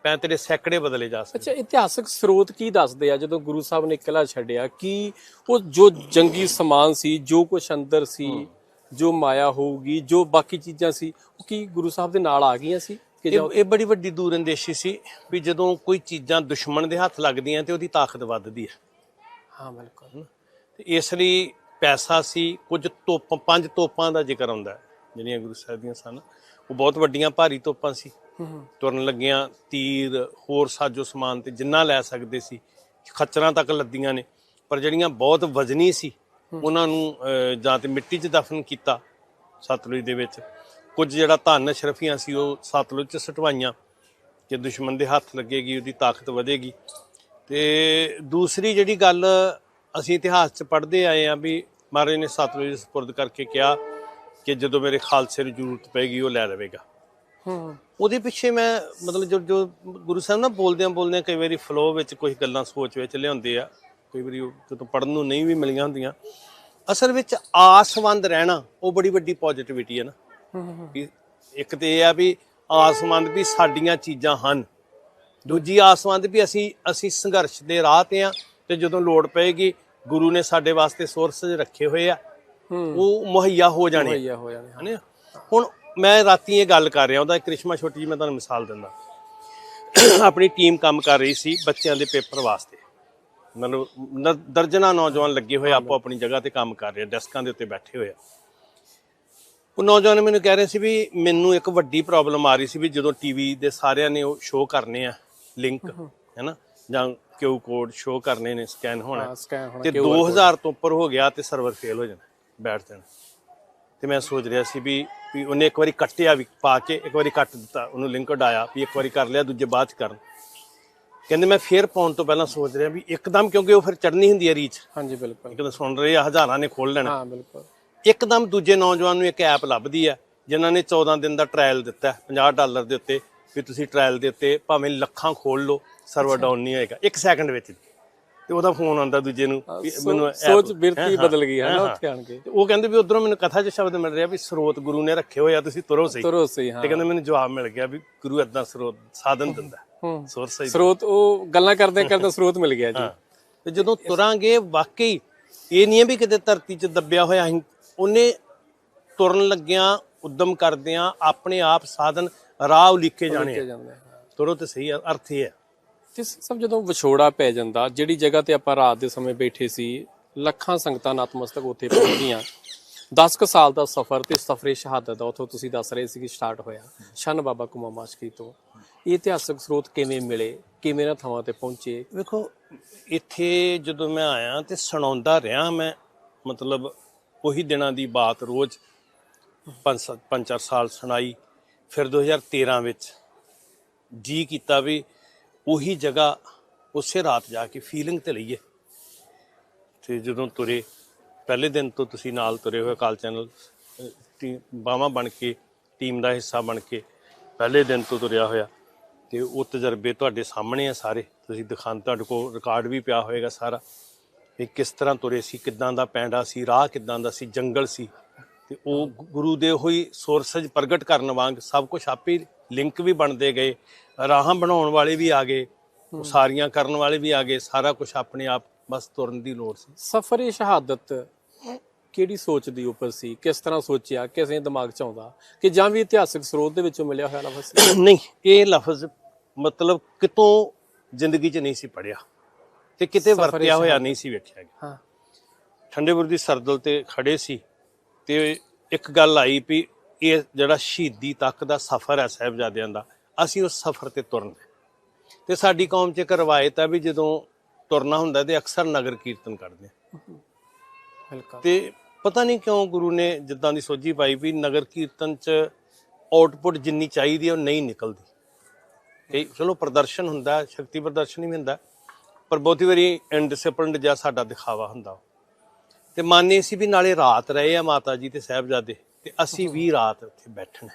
ਪੈਂਤੜੇ ਸੈਂਕੜੇ ਬਦਲੇ ਜਾ ਸਕਦੇ ਅੱਛਾ ਇਤਿਹਾਸਕ ਸਰੋਤ ਕੀ ਦੱਸਦੇ ਆ? ਜਦੋਂ ਗੁਰੂ ਸਾਹਿਬ ਨੇ ਕਿਲਾ ਛੱਡਿਆ ਕਿ ਉਹ ਜੋ ਜੰਗੀ ਸਮਾਨ ਸੀ ਜੋ ਕੁਛ ਅੰਦਰ ਸੀ ਜੋ ਮਾਇਆ ਹੋਊਗੀ ਜੋ ਬਾਕੀ ਚੀਜ਼ਾਂ ਸੀ ਉਹ ਕੀ ਗੁਰੂ ਸਾਹਿਬ ਦੇ ਨਾਲ ਆ ਗਈਆਂ ਸੀ ਕਿ ਇਹ ਇਹ ਬੜੀ ਵੱਡੀ ਦੂਰਅੰਦੇਸ਼ੀ ਸੀ ਵੀ ਜਦੋਂ ਕੋਈ ਚੀਜ਼ਾਂ ਦੁਸ਼ਮਣ ਦੇ ਹੱਥ ਲੱਗਦੀਆਂ ਤੇ ਉਹਦੀ ਤਾਕਤ ਵੱਧਦੀ ਹੈ। ਹਾਂ ਬਿਲਕੁਲ। ਤੇ ਇਸ ਲਈ ਪੈਸਾ ਸੀ ਕੁਝ ਤੋਪ ਪੰਜ ਤੋਪਾਂ ਦਾ ਜ਼ਿਕਰ ਆਉਂਦਾ ਜਿਹੜੀਆਂ ਗੁਰੂ ਸਾਹਿਬ ਦੀਆਂ ਸਨ ਉਹ ਬਹੁਤ ਵੱਡੀਆਂ ਭਾਰੀ ਤੋਪਾਂ ਸੀ। ਤੁਰਨ ਲੱਗਿਆਂ ਤੀਰ ਹੋਰ ਸਾਜੋ ਸਮਾਨ ਤੇ ਜਿੰਨਾ ਲੈ ਸਕਦੇ ਸੀ ਖੱਚਰਾਂ ਤੱਕ ਲੱਦੀਆਂ ਨੇ। ਪਰ ਜਿਹੜੀਆਂ ਬਹੁਤ ਵਜ਼ਨੀ ਸੀ ਉਹਨਾਂ ਨੂੰ ਜਾਂ ਤੇ ਮਿੱਟੀ 'ਚ ਦਫਨ ਕੀਤਾ ਸਤਲੁਜ ਦੇ ਵਿੱਚ। ਕੁਝ ਜਿਹੜਾ ਧਨ ਅਸ਼ਰਫੀਆਂ ਸੀ ਉਹ ਸਤਲੁਜ 'ਚ ਸਟਵਾਈਆਂ ਕਿ ਦੁਸ਼ਮਣ ਦੇ ਹੱਥ ਲੱਗੇਗੀ ਉਹਦੀ ਤਾਕਤ ਵਧੇਗੀ। ਤੇ ਦੂਸਰੀ ਜਿਹੜੀ ਗੱਲ ਅਸੀਂ ਇਤਿਹਾਸ 'ਚ ਪੜ੍ਹਦੇ ਆਏ ਆ ਵੀ ਮਹਾਰਾਜ ਨੇ ਸਤਲੁਜ ਦੇ ਸਪੁਰਦ ਕਰਕੇ ਕਿਹਾ ਕਿ ਜਦੋਂ ਮੇਰੇ ਖਾਲਸੇ ਨੂੰ ਜ਼ਰੂਰਤ ਪਏਗੀ ਉਹ ਲੈ ਲਵੇਗਾ। ਹੂੰ। ਉਹਦੇ ਪਿੱਛੇ ਮੈਂ ਮਤਲਬ ਜੋ ਜੋ ਗੁਰੂ ਸਾਹਿਬ ਨਾ ਬੋਲਦਿਆਂ ਬੋਲਦਿਆਂ ਕਈ ਵਾਰੀ ਫਲੋ ਵਿੱਚ ਕੁਝ ਗੱਲਾਂ ਸੋਚ ਵਿੱਚ ਲਿਆਉਂਦੇ ਆ। ਕਈ ਵਾਰੀ ਜਦੋਂ ਪੜਨ ਨੂੰ ਨਹੀਂ ਵੀ ਮਿਲੀਆਂ ਹੁੰਦੀਆਂ। ਅਸਲ ਵਿੱਚ ਆਸਵੰਦ ਰਹਿਣਾ ਉਹ ਬੜੀ ਵੱਡੀ ਪੋਜ਼ਿਟਿਵਿਟੀ ਹੈ ਨਾ। ਵੀ ਇੱਕ ਤੇ ਇਹ ਆ ਵੀ ਆਸਵੰਦ ਵੀ ਸਾਡੀਆਂ ਚੀਜ਼ਾਂ ਹਨ। ਦੂਜੀ ਆਸਵੰਦ ਵੀ ਅਸੀਂ ਅਸੀਂ ਸੰਘਰਸ਼ ਦੇ ਰਾਹ ਤੇ ਆ ਤੇ ਜਦੋਂ ਲੋੜ ਪਏਗੀ ਗੁਰੂ ਨੇ ਸਾਡੇ ਵਾਸਤੇ ਸੋਰਸਸ ਰੱਖੇ ਹੋਏ ਆ। ਉਹ ਮੁਹੱਈਆ ਹੋ ਜਾਣੇ। ਆ। ਹੋਇਆ ਹੋ ਜਾਣੇ। ਹਨੇ? ਹੁਣ ਮੈਂ ਰਾਤੀ ਇਹ ਗੱਲ ਕਰ ਰਿਹਾ ਉਹਦਾ ਇੱਕ ਕ੍ਰਿਸ਼ਮਾ ਛੋਟੀ ਜੀ ਮੈਂ ਤੁਹਾਨੂੰ ਮਿਸਾਲ ਦਿੰਦਾ। ਆਪਣੀ ਟੀਮ ਕੰਮ ਕਰ ਰਹੀ ਸੀ ਬੱਚਿਆਂ ਦੇ ਪੇਪਰ ਵਾਸਤੇ। ਮਤਲਬ ਦਰਜਨਾਂ ਨੌਜਵਾਨ ਲੱਗੇ ਹੋਏ ਆਪੋ ਆਪਣੀ ਜਗ੍ਹਾ ਤੇ ਕੰਮ ਕਰ ਰਹੇ ਡੈਸਕਾਂ ਦੇ ਉੱਤੇ ਬੈਠੇ ਹੋਏ ਆ। ਉਹ ਨੌਜਵਾਨ ਮੈਨੂੰ ਕਹਿ ਰਹੇ ਸੀ ਵੀ ਮੈਨੂੰ ਇੱਕ ਵੱਡੀ ਪ੍ਰੋਬਲਮ ਆ ਰਹੀ ਸੀ ਵੀ ਜਦੋਂ ਟੀਵੀ ਦੇ ਸਾਰਿਆਂ ਨੇ ਉਹ ਸ਼ੋਅ ਕਰਨੇ ਆ ਲਿੰਕ ਹੈਨਾ? ਜਾਂ ਕਿਊ ਕੋਡ ਸ਼ੋਅ ਕਰਨੇ ਨੇ ਸਕੈਨ ਹੋਣਾ ਹਾਂ ਸਕੈਨ ਹੋਣਾ ਤੇ 2000 ਤੋਂ ਉੱਪਰ ਹੋ ਗਿਆ ਤੇ ਸਰਵਰ ਫੇਲ ਹੋ ਜਾਣਾ ਬੈਠ ਜਾਣਾ। ਤੇ ਮੈਂ ਸੋਚ ਰਿਹਾ ਸੀ ਵੀ ਵੀ ਉਹਨੇ ਇੱਕ ਵਾਰੀ ਕੱਟਿਆ ਵੀ ਪਾ ਕੇ ਇੱਕ ਵਾਰੀ ਕੱਟ ਦਿੱਤਾ ਉਹਨੂੰ ਲਿੰਕ ਉਡਾਇਆ ਵੀ ਇੱਕ ਵਾਰੀ ਕਰ ਲਿਆ ਦੂਜੇ ਬਾਅਦ ਚ ਕਰਨ। ਕਹਿੰਦੇ ਮੈਂ ਫੇਰ ਪਾਉਣ ਤੋਂ ਪਹਿਲਾਂ ਸੋਚ ਰਿਹਾ ਵੀ ਇੱਕਦਮ ਕਿਉਂਕਿ ਉਹ ਫਿਰ ਚੜਨੀ ਹੁੰਦੀ ਹੈ ਰੀਚ ਹਾਂਜੀ ਬਿਲਕੁਲ। ਇੱਕਦਮ ਸੁਣ ਰਹੇ ਆ ਹਜ਼ਾਰਾਂ ਨੇ ਖੋਲ ਲੈਣਾ। ਹਾਂ ਬਿਲਕੁਲ। ਇੱਕਦਮ ਦੂਜੇ ਨੌਜਵਾਨ ਨੂੰ ਇੱਕ ਐਪ ਲੱਭਦੀ ਹੈ ਜਿਨ੍ਹਾਂ ਨੇ 14 ਦਿਨ ਦਾ ਟ੍ਰਾਇਲ ਦਿੱਤਾ ਹੈ, 50 ਡਾਲਰ ਦੇ ਉੱਤੇ ਵੀ ਤੁਸੀਂ ਟ੍ਰਾਇਲ ਦੇ ਉੱਤੇ ਭਾਵੇਂ ਲੱਖਾਂ ਖੋਲ ਲਓ। ਸਰਵਰ ਡਾਊਨ ਨਹੀਂ ਹੋਏਗਾ। ਇੱਕ ਸੈਕਿੰਡ ਵਿੱਚ ਤੇ ਉਹਦਾ ਫੋਨ ਆਉਂਦਾ ਦੂਜੇ ਨੂੰ ਮੈਨੂੰ ਸੋਚ ਬਿਰਤੀ ਬਦਲ ਗਈ ਹੈ ਨਾ ਉੱਥੇ ਆਣ ਕੇ। ਉਹ ਕਹਿੰਦੇ ਵੀ ਉਧਰੋਂ ਮੈਨੂੰ ਕਥਾ 'ਚ ਸ਼ਬਦ ਮਿਲ ਰਿਹਾ ਵੀ ਸਰੋਤ ਗੁਰੂ ਨੇ ਰੱਖੇ ਹੋਏ ਆ ਤੁਸੀਂ ਤੁਰੋ ਸਹੀ। ਤੁਰੋ ਸਹੀ ਹਾਂ। ਤੇ ਕਹਿੰਦੇ ਮੈਨੂੰ ਜਵਾਬ ਮਿਲ ਗਿਆ ਵੀ ਗੁਰੂ ਏਦਾਂ ਸਰੋਤ ਸਾਧਨ ਦਿੰਦਾ। ਹੂੰ। ਸੋਰਸ ਸਹੀ। ਸਰੋਤ ਉਹ ਗੱਲਾਂ ਕਰਦੇ ਕਰਦੇ *laughs* ਸਰੋਤ ਮਿਲ ਗਿਆ ਜੀ। ਤੇ ਜਦੋਂ ਤੁਰਾਂਗੇ ਵਾਕਈ ਇਹ ਨਹੀਂ ਹੈ ਵੀ ਕਿਤੇ ਧਰਤੀ 'ਚ ਦੱਬਿਆ ਹੋਇਆ ਅਸੀਂ ਉਹਨੇ ਤੁਰਨ ਲੱਗਿਆਂ ਉਦਮ ਕਰਦਿਆਂ ਆਪਣੇ ਆਪ ਸਾਧਨ ਰਾਹ ਉਲੀਕੇ ਜਾਣੇ ਤੁਰੋ ਤੇ ਸਹੀ ਅਰਥ ਇਹ ਹੈ। ਤੇ ਸਭ ਜਦੋਂ ਵਿਛੋੜਾ ਪੈ ਜਾਂਦਾ, ਜਿਹੜੀ ਜਗ੍ਹਾ ਤੇ ਆਪਾਂ ਰਾਤ ਦੇ ਸਮੇਂ ਬੈਠੇ ਸੀ, ਲੱਖਾਂ ਸੰਗਤਾਂ ਨਤਮਸਤਕ ਉੱਥੇ ਪਹੁੰਚਦੀਆਂ 10 ਕੁ ਸਾਲ ਦਾ ਸਫ਼ਰ ਤੇ ਸਫ਼ਰੇ ਸ਼ਹਾਦਤ ਦਾ ਉੱਥੋਂ ਤੁਸੀਂ ਦੱਸ ਰਹੇ ਸੀ ਕਿ ਸਟਾਰਟ ਹੋਇਆ। ਸ਼ਨ ਬਾਬਾ ਕੁਮਾ ਮਾਸ਼ਕੀ ਤੋਂ। ਇਹ ਇਤਿਹਾਸਕ ਸਰੋਤ ਕਿਵੇਂ ਮਿਲੇ? ਕਿਵੇਂ ਨਾ ਥਾਵਾਂ ਤੇ ਪਹੁੰਚੇ? ਵੇਖੋ, ਇੱਥੇ ਜਦੋਂ ਮੈਂ ਆਇਆ ਤੇ ਸੁਣਾਉਂਦਾ ਰਿਹਾ ਮੈਂ, ਮਤਲਬ ਉਹੀ ਦਿਨਾਂ ਦੀ ਬਾਤ ਰੋਜ਼ ਪੰਜ ਸੱਤ, ਪੰਜ ਚਾਰ ਸਾਲ ਸੁਣਾਈ। ਫਿਰ 2013 ਵਿੱਚ ਜੀ ਕੀਤਾ ਵੀ ਉਹੀ ਜਗ੍ਹਾ ਉਸੇ ਰਾਤ ਜਾ ਕੇ ਫੀਲਿੰਗ ਤੇ ਲਈਏ। ਤੇ ਜਦੋਂ ਤੁਰੇ, ਪਹਿਲੇ ਦਿਨ ਤੋਂ ਤੁਸੀਂ ਨਾਲ ਤੁਰੇ ਹੋਏ ਕਾਲ ਚੈਨਲ ਬਾਵਾ ਬਣ ਕੇ ਟੀਮ ਦਾ ਹਿੱਸਾ ਬਣ ਕੇ ਪਹਿਲੇ ਦਿਨ ਤੋਂ ਤੁਰਿਆ ਹੋਇਆ। ਤੇ ਉਹ ਤਜਰਬੇ ਤੁਹਾਡੇ ਸਾਹਮਣੇ ਆ ਸਾਰੇ। ਤੁਸੀਂ ਦਿਖਾਣ ਤੁਹਾਡੇ ਕੋਲ ਰਿਕਾਰਡ ਵੀ ਪਿਆ ਹੋਏਗਾ ਸਾਰਾ। ਕਿ ਕਿਸ ਤਰ੍ਹਾਂ ਤੁਰੇ ਸੀ, ਕਿੱਦਾਂ ਦਾ ਪੈਂਡਾ ਸੀ, ਰਾਹ ਕਿੱਦਾਂ ਦਾ ਸੀ, ਜੰਗਲ ਸੀ। ਤੇ ਉਹ ਗੁਰੂ ਦੇ ਹੋਈ ਸੋਰਸਜ ਪ੍ਰਗਟ ਕਰਨ ਵਾਂਗ ਸਭ ਕੁਝ ਆਪੇ ਲਿੰਕ ਵੀ ਬਣਦੇ ਗਏ ਰਾਹਾਂ ਬਣਾਉਣ ਵਾਲੇ ਵੀ ਆ ਗਏ ਸਾਰੀਆਂ ਕਰਨ ਵਾਲੇ ਵੀ ਆ ਗਏ ਸਾਰਾ ਕੁਝ ਆਪਣੇ ਆਪ ਬਸ ਤੁਰਨ ਦੀ ਲੋੜ ਸੀ। ਸਫਰ ਸ਼ਹਾਦਤ ਕਿਹੜੀ ਸੋਚ ਦੀ ਉੱਪਰ ਸੀ? ਕਿਸ ਤਰ੍ਹਾਂ ਸੋਚਿਆ? ਕਿਸੇ ਦਿਮਾਗ ਚ ਆਉਂਦਾ? ਕਿ ਜਾਂ ਵੀ ਇਤਿਹਾਸਕ ਸਰੋਤ ਦੇ ਵਿੱਚੋਂ ਮਿਲਿਆ ਹੋਇਆ ਲਫ਼ਜ਼ *coughs* ਨਹੀਂ ਇਹ ਲਫ਼ਜ਼ ਮਤਲਬ ਕਿਤੋਂ ਜ਼ਿੰਦਗੀ 'ਚ ਨਹੀਂ ਸੀ ਪੜਿਆ ਤੇ ਕਿਤੇ ਵਰਤਿਆ ਹੋਇਆ। ਨਹੀਂ ਸੀ ਵੇਖਿਆ ਗਿਆ। ਹਾਂ। ਠੰਡੇ ਬੁਰਜ ਦੀ ਸਰਦਲ ਤੇ ਖੜੇ ਸੀ ਤੇ ਇੱਕ ਗੱਲ ਆਈ ਵੀ ਇਹ ਜਿਹੜਾ ਸ਼ਹੀਦੀ ਤੱਕ ਦਾ ਸਫ਼ਰ ਹੈ ਸਾਹਿਬਜ਼ਾਦਿਆਂ ਦਾ ਅਸੀਂ ਉਸ ਸਫ਼ਰ ਤੇ ਤੁਰਨਾ। ਤੇ ਸਾਡੀ ਕੌਮ 'ਚ ਇੱਕ ਰਵਾਇਤ ਹੈ ਵੀ ਜਦੋਂ ਤੁਰਨਾ ਹੁੰਦਾ ਤੇ ਅਕਸਰ ਨਗਰ ਕੀਰਤਨ ਕਰਦੇ ਆ ਬਿਲਕੁਲ। ਤੇ ਪਤਾ ਨਹੀਂ ਕਿਉਂ ਗੁਰੂ ਨੇ ਜਿੱਦਾਂ ਦੀ ਸੋਝੀ ਪਾਈ ਵੀ ਨਗਰ ਕੀਰਤਨ 'ਚ ਆਊਟਪੁੱਟ ਜਿੰਨੀ ਚਾਹੀਦੀ ਹੈ ਉਹ ਨਹੀਂ ਨਿਕਲਦੀ। ਤੇ ਚਲੋ ਪ੍ਰਦਰਸ਼ਨ ਹੁੰਦਾ ਸ਼ਕਤੀ ਪ੍ਰਦਰਸ਼ਨ ਹੀ ਹੁੰਦਾ ਪਰ ਬਹੁਤੀ ਵਾਰੀ ਇਨਡਿਸਪਲਿਨਡ ਜਿਹਾ ਸਾਡਾ ਦਿਖਾਵਾ ਹੁੰਦਾ। ਤੇ ਮਾਨੇ ਸੀ ਵੀ ਨਾਲੇ ਰਾਤ ਰਹੇ ਆ ਮਾਤਾ ਜੀ ਤੇ ਸਾਹਿਬਜ਼ਾਦੇ ਤੇ ਅਸੀਂ ਵੀ ਰਾਤ ਉੱਥੇ ਬੈਠਣਾ।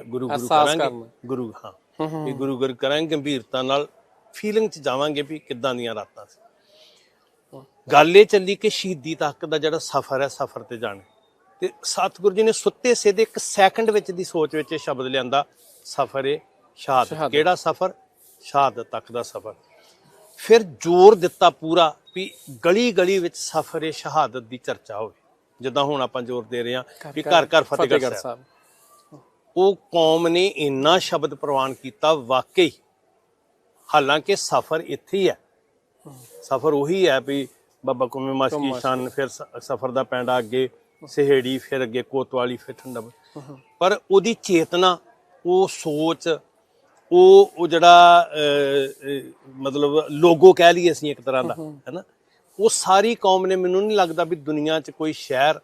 ਗੁਰੂ ਗੁਰੂ ਕਰਾਂਗੇ। ਗੁਰੂ ਹਾਂ। ਵੀ ਗੁਰੂ ਗੁਰੂ ਕਰਾਂਗੇ ਗੰਭੀਰਤਾ ਨਾਲ ਫੀਲਿੰਗ 'ਚ ਜਾਵਾਂਗੇ ਵੀ ਕਿੱਦਾਂ ਦੀਆਂ ਰਾਤਾਂ ਸੀ। ਗੱਲ ਇਹ ਚੱਲੀ ਕਿ ਸ਼ਹੀਦੀ ਤੱਕ ਦਾ ਜਿਹੜਾ ਸਫ਼ਰ ਹੈ ਸਫ਼ਰ ਤੇ ਜਾਣਾ। ਤੇ ਸਤਿਗੁਰੂ ਜੀ ਨੇ ਸੁੱਤੇ ਸੇ ਦੇ ਇੱਕ ਸੈਕਿੰਡ ਵਿੱਚ ਦੀ ਸੋਚ ਵਿੱਚ ਇਹ ਸ਼ਬਦ ਲਿਆਂਦਾ ਸਫ਼ਰ ਏ ਸ਼ਹਾਦਤ। ਕਿਹੜਾ ਸਫ਼ਰ? ਸ਼ਹਾਦਤ ਤੱਕ ਦਾ ਸਫ਼ਰ। ਫਿਰ ਜ਼ੋਰ ਦਿੱਤਾ ਪੂਰਾ ਵੀ ਗਲੀ ਗਲੀ ਵਿੱਚ ਸਫ਼ਰ ਸ਼ਹਾਦਤ ਦੀ ਚਰਚਾ ਹੋਵੇ। ਜਿੱਦਾਂ ਹੁਣ ਆਪਾਂ ਜ਼ੋਰ ਦੇ ਰਹੇ ਹਾਂ ਵੀ ਘਰ ਘਰ ਫਤਿਹਗੜ੍ਹ ਸਾਹਿਬ। ਉਹ ਕੌਮ ਨੇ ਇੰਨਾ ਸ਼ਬਦ ਪ੍ਰਵਾਨ ਕੀਤਾ ਵਾਕਈ। ਹਾਲਾਂਕਿ ਸਫ਼ਰ ਇੱਥੇ ਹੀ ਹੈ। ਸਫ਼ਰ ਉਹੀ ਹੈ ਵੀ ਬਾਬਾ ਕੁਮੇ ਮਾਸਕੀ ਸ਼ਾਨ ਫਿਰ ਸਫ਼ਰ ਦਾ ਪੈਂਡਾ ਅੱਗੇ ਸਿਹੜੀ ਫਿਰ ਅੱਗੇ ਕੋਤਵਾਲੀ ਫਿਰ ਠੰਡਾ। ਪਰ ਉਹਦੀ ਚੇਤਨਾ ਉਹ ਸੋਚ ਉਹ ਉਹ ਜਿਹੜਾ ਮਤਲਬ ਲੋਗੋ ਕਹਿ ਲਈਏ ਅਸੀਂ ਇੱਕ ਤਰ੍ਹਾਂ ਦਾ ਹੈਨਾ? ਉਹ ਸਾਰੀ ਕੌਮ ਨੇ ਮੈਨੂੰ ਨਹੀਂ ਲੱਗਦਾ ਵੀ ਦੁਨੀਆ 'ਚ ਕੋਈ ਸ਼ਹਿਰ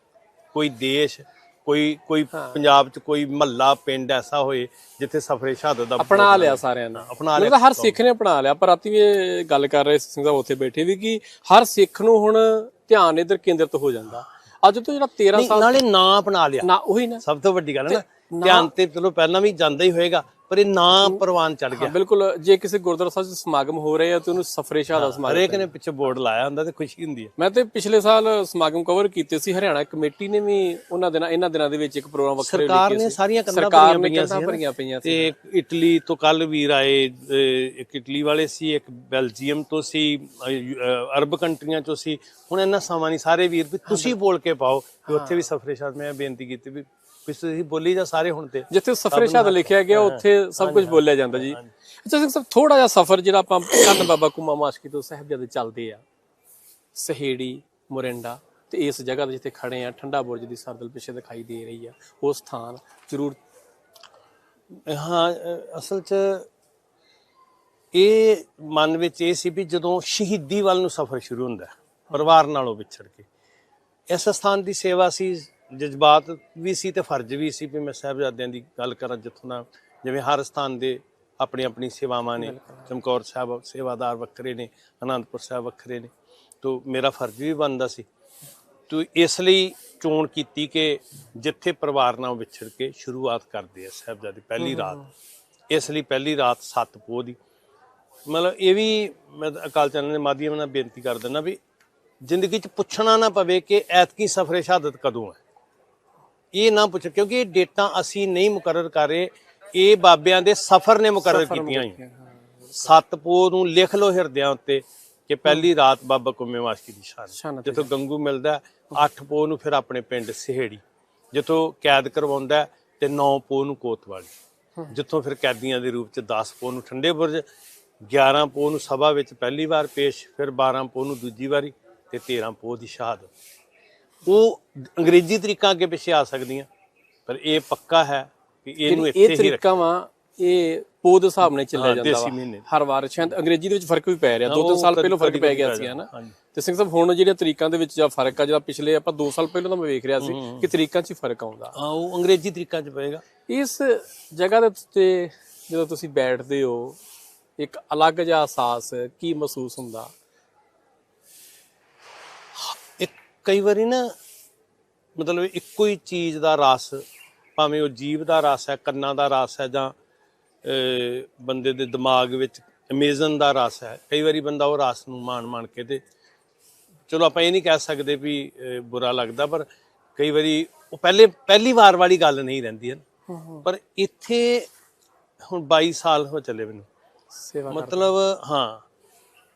ਕੋਈ ਦੇਸ਼ ਕੋਈ ਕੋਈ ਪੰਜਾਬ 'ਚ ਕੋਈ ਮਹੱਲਾ ਪਿੰਡ ਐਸਾ ਹੋਏ ਜਿੱਥੇ ਸਫਰੇ ਸ਼ਹਾਦਤ ਦਾ ਅਪਣਾ ਲਿਆ ਸਾਰਿਆਂ ਨੇ। ਅਪਣਾ ਤਾਂ ਹਰ ਸਿੱਖ ਨੇ। ਅਪਣਾ ਲਿਆ ਪਰ ਰਾਤੀ ਵੀ ਗੱਲ ਕਰ ਰਹੇ ਸੀ ਸਿੰਘ ਸਾਹਿਬ ਉੱਥੇ ਬੈਠੇ ਵੀ ਕਿ ਹਰ ਸਿੱਖ ਨੂੰ ਹੁਣ ਧਿਆਨ ਇਧਰ ਕੇਂਦਰਿਤ ਹੋ ਜਾਂਦਾ। ਅੱਜ ਤੋਂ ਜਿਹੜਾ 13 ਨਹੀਂ, ਸਾਲ ਨਾਲੇ ਨਾਂ ਅਪਣਾ ਲਿਆ। ਨਾ ਉਹੀ ਨਾ। ਸਭ ਤੋਂ ਵੱਡੀ ਗੱਲ ਹੈ ਨਾ ਧਿਆਨ ਤੇ ਚਲੋ ਪਹਿਲਾਂ ਵੀ ਜਾਂਦਾ ਹੀ ਹੋਏਗਾ ਪਰ ਇਹ ਨਾਂ ਪ੍ਰਵਾਨ ਚੜ ਗਿਆ। ਬਿਲਕੁਲ ਜੇ ਕਿਸੇ ਗੁਰਦੁਆਰਾ ਸਾਹਿਬ 'ਚ ਸਮਾਗਮ ਹੋ ਰਹੇ ਆ ਤੇ ਉਹਨੂੰ ਸਫਰੇ ਸ਼ਹਾਦਤ ਸਮਾਗਮ ਹਰੇਕ ਨੇ ਪਿੱਛੇ ਬੋਰਡ ਲਾਇਆ ਹੁੰਦਾ ਤੇ ਖੁਸ਼ੀ ਹੁੰਦੀ ਹੈ। ਮੈਂ ਤੇ ਪਿਛਲੇ ਸਾਲ ਸਮਾਗਮ ਕਵਰ ਕੀਤੇ ਸੀ ਹਰਿਆਣਾ ਕਮੇਟੀ ਨੇ ਵੀ ਉਹਨਾਂ ਦਿਨਾਂ ਇਹਨਾਂ ਦਿਨਾਂ ਦੇ ਵਿੱਚ ਇੱਕ ਪ੍ਰੋਗਰਾਮ ਵੱਖਰੇ ਸਰਕਾਰ ਲਿਖੇ ਨੇ ਸੀ। ਸਾਰੀਆਂ ਕੰਧਾਂ ਸਰਕਾਰ ਭਰੀਆਂ ਨੇ ਪਈਆਂ ਸੀ ਭਰੀਆਂ ਪਈਆਂ ਸੀ। ਤੇ ਇਟਲੀ ਤੋਂ ਕੱਲ ਵੀਰ ਆਏ ਇੱਕ ਇਟਲੀ ਵਾਲੇ ਸੀ ਇੱਕ ਬੈਲਜੀਅਮ ਤੋਂ ਸੀ ਅਰਬ ਕੰਟਰੀਆਂ ਤੋਂ ਸੀ। ਹੁਣ ਇਹਨਾਂ ਸਮਾਂ ਨਹੀਂ ਸਾਰੇ ਵੀਰ ਵੀ ਤੁਸੀਂ ਬੋਲ ਕੇ ਪਾਓ ਕਿ ਉੱਥੇ ਵੀ ਸਫਰੇ ਸ਼ਾਦ ਮੈਂ ਬੇਨਤੀ ਕੀਤੀ ਵੀ ਤੁਸੀਂ ਬੋਲੀ ਜਾ ਸਾਰੇ ਹੁਣ ਤੇ। ਜਿੱਥੇ ਸਫਰੇ ਸ਼ਹਾਦਤ ਲਿਖਿਆ ਗਿਆ ਉੱਥੇ ਸਭ ਕੁਝ ਬੋਲਿਆ ਜਾਂਦਾ ਜੀ। ਅੱਛਾ ਸਿੰਘ ਸਾਹਿਬ ਥੋੜਾ ਜਿਹਾ ਸਫਰ ਜਿਹੜਾ ਆਪਾਂ ਕੰਨ ਬਾਬਾ ਕੁਮਾ ਮਾਸ਼ਕੀ ਤੋਂ ਸਾਹਿਬਜ਼ਾਦੇ ਚੱਲਦੇ ਆ ਸਹੇੜੀ ਮੁਰਿੰਡਾ ਤੇ ਇਸ ਜਗ੍ਹਾ ਤੇ ਜਿੱਥੇ ਖੜੇ ਆ ਠੰਡਾ ਬੁਰਜ ਦੀ ਸਰਦਲ ਪਿੱਛੇ ਦਿਖਾਈ ਦੇ ਰਹੀ ਆ ਉਹ ਸਥਾਨ ਜ਼ਰੂਰ ਹਾਂ ਅਸਲ 'ਚ ਇਹ ਮਨ ਵਿੱਚ ਇਹ ਸੀ ਵੀ ਜਦੋਂ ਸ਼ਹੀਦੀ ਵੱਲ ਨੂੰ ਸਫ਼ਰ ਸ਼ੁਰੂ ਹੁੰਦਾ ਪਰਿਵਾਰ ਨਾਲੋਂ ਵਿਛੜ ਕੇ। ਇਸ ਸਥਾਨ ਦੀ ਸੇਵਾ ਸੀ ਜਜ਼ਬਾਤ ਵੀ ਸੀ ਤੇ ਫਰਜ਼ ਵੀ ਸੀ ਵੀ ਮੈਂ ਸਾਹਿਬਜ਼ਾਦਿਆਂ ਦੀ ਗੱਲ ਕਰਾਂ ਜਿੱਥੋਂ ਨਾ ਜਿਵੇਂ ਹਰ ਸਥਾਨ ਦੇ ਆਪਣੀ ਆਪਣੀ ਸੇਵਾਵਾਂ ਨੇ ਚਮਕੌਰ ਸਾਹਿਬ ਸੇਵਾਦਾਰ ਵੱਖਰੇ ਨੇ ਅਨੰਦਪੁਰ ਸਾਹਿਬ ਵੱਖਰੇ ਨੇ ਤੋਂ ਮੇਰਾ ਫਰਜ਼ ਵੀ ਬਣਦਾ ਸੀ। ਤੋ ਇਸ ਲਈ ਚੋਣ ਕੀਤੀ ਕਿ ਜਿੱਥੇ ਪਰਿਵਾਰ ਨਾਲ ਵਿਛੜ ਕੇ ਸ਼ੁਰੂਆਤ ਕਰਦੇ ਆ ਸਾਹਿਬਜ਼ਾਦੇ ਪਹਿਲੀ ਰਾਤ। ਇਸ ਲਈ ਪਹਿਲੀ ਰਾਤ ਸੱਤ ਪੋਹ ਦੀ। ਮਤਲਬ ਇਹ ਵੀ ਮੈਂ ਅਕਾਲ ਚੰਦ ਦੇ ਮਾਧਿਅਮ ਨਾਲ ਬੇਨਤੀ ਕਰ ਦਿੰਦਾ ਵੀ ਜ਼ਿੰਦਗੀ 'ਚ ਪੁੱਛਣਾ ਨਾ ਪਵੇ ਕਿ ਐਤਕੀ ਸਫਰੇ ਸ਼ਹਾਦਤ ਕਦੋਂ ਹੈ। ਇਹ ਨਾ ਪੁੱਛ ਕਿਉਂਕਿ ਇਹ ਡੇਟਾਂ ਅਸੀਂ ਨਹੀਂ ਮੁਕਰਰ ਕਰ ਰਹੇ। ਇਹ ਬਾਬਿਆਂ ਦੇ ਸਫਰ ਨੇ ਮੁਕਰਰ ਕੀਤੀਆਂ ਹੋਈਆਂ। ਸੱਤ ਪੋਹ ਨੂੰ ਲਿਖ ਲਓ ਹਿਰਦਿਆਂ ਉੱਤੇ ਕਿ ਪਹਿਲੀ ਰਾਤ ਬਾਬਾ ਕੁੰਮੇ ਵਾਸਕੀ ਦੀ ਸ਼ਾਨ। ਜਿੱਥੋਂ ਗੰਗੂ ਮਿਲਦਾ 8 ਪੋਹ ਨੂੰ ਫਿਰ ਆਪਣੇ ਪਿੰਡ ਸਿਹੜੀ। ਜਿੱਥੋਂ ਕੈਦ ਕਰਵਾਉਂਦਾ ਤੇ 9 ਪੋਹ ਨੂੰ ਕੋਤਵਾਲੀ। ਜਿੱਥੋਂ ਫਿਰ ਕੈਦੀਆਂ ਦੇ ਰੂਪ ਚ 10 ਪੋਹ ਨੂੰ ਠੰਡੇ ਬੁਰਜ 11 ਪੋਹ ਨੂੰ ਸਭਾ ਵਿੱਚ ਪਹਿਲੀ ਵਾਰ ਪੇਸ਼ ਫਿਰ 12 ਪੋਹ ਨੂੰ ਦੂਜੀ ਵਾਰੀ ਤੇ 13 ਪੋਹ ਦੀ ਸ਼ਹਾਦਤ। ਉਹ ਅੰਗਰੇਜ਼ੀ ਤਰੀਕਾਂ ਅੱਗੇ ਪਿੱਛੇ ਆ ਸਕਦੀਆਂ। ਪਰ ਇਹ ਪੱਕਾ ਹੈ ਕਿ ਇਹਨੂੰ ਇੱਥੇ ਇਹ ਹੀ ਰੱਖ ਤਰੀਕਾ ਵਾ ਇਹ ਦੇ ਹਿਸਾਬ ਨਾਲ ਚੱਲਿਆ ਜਾਂਦਾ ਵਾ। ਹਰ ਵਾਰ ਸ਼ਾਇਦ ਅੰਗਰੇਜ਼ੀ ਦੇ ਵਿੱਚ ਫ਼ਰਕ ਵੀ ਪੈ ਰਿਹਾ। ਦੋ ਤਿੰਨ ਸਾਲ ਪਹਿਲਾਂ ਫ਼ਰਕ ਪੈ ਗਿਆ ਪੈ ਸੀ ਹਨਾ। ਤੇ ਸਿੰਘ ਸਾਹਿਬ ਹੁਣ ਜਿਹੜੇ ਤਰੀਕਾਂ ਦੇ ਵਿੱਚ ਜਾਂ ਫ਼ਰਕ ਆ ਜਿਹੜਾ ਪਿਛਲੇ ਆਪਾਂ 2 ਸਾਲ ਪਹਿਲਾਂ ਤਾਂ ਮੈਂ ਵੇਖ ਰਿਹਾ ਸੀ ਕਿ ਤਰੀਕਾਂ 'ਚ ਫ਼ਰਕ ਆਉਂਦਾ। ਹਾਂ ਉਹ ਅੰਗਰੇਜ਼ੀ ਤਰੀਕਾਂ ਚ ਪਏਗਾ। ਇਸ ਜਗ੍ਹਾ ਦੇ ਉੱਤੇ ਜਦੋਂ ਤੁਸੀਂ ਬੈਠਦੇ ਹੋ ਇੱਕ ਅਲੱਗ ਜਿਹਾ ਅਹਿਸਾਸ ਕੀ ਮਹਿਸੂਸ ਹੁੰਦਾ ਇੱਕ ਕਈ ਵਾਰੀ ਨਾ ਮਤਲਬ ਇੱਕੋ ਹੀ ਚੀਜ਼ ਦਾ ਰਸ ਭਾਵੇਂ ਉਹ ਜੀਭ ਦਾ ਰਸ ਹੈ ਕੰਨਾਂ ਦਾ ਰਸ ਹੈ ਜਾਂ ਬੰਦੇ ਦੇ ਦਿਮਾਗ ਵਿੱਚ ਅਮੇਜ਼ਨ ਦਾ ਰਸ ਹੈ ਕਈ ਵਾਰੀ ਬੰਦਾ ਉਹ ਰਸ ਨੂੰ ਮਾਣ ਮਾਣ ਕੇ ਤੇ ਚਲੋ ਆਪਾਂ ਇਹ ਨਹੀਂ ਕਹਿ ਸਕਦੇ ਵੀ ਬੁਰਾ ਲੱਗਦਾ ਪਰ ਕਈ ਵਾਰੀ ਉਹ ਪਹਿਲੇ ਪਹਿਲੀ ਵਾਰ ਵਾਲੀ ਗੱਲ ਨਹੀਂ ਰਹਿੰਦੀ ਹੈ ਪਰ ਇੱਥੇ ਹੁਣ 22 ਸਾਲ ਹੋ ਚੱਲੇ ਮੈਨੂੰ। ਸੇਵਾ ਮਤਲਬ ਹਾਂ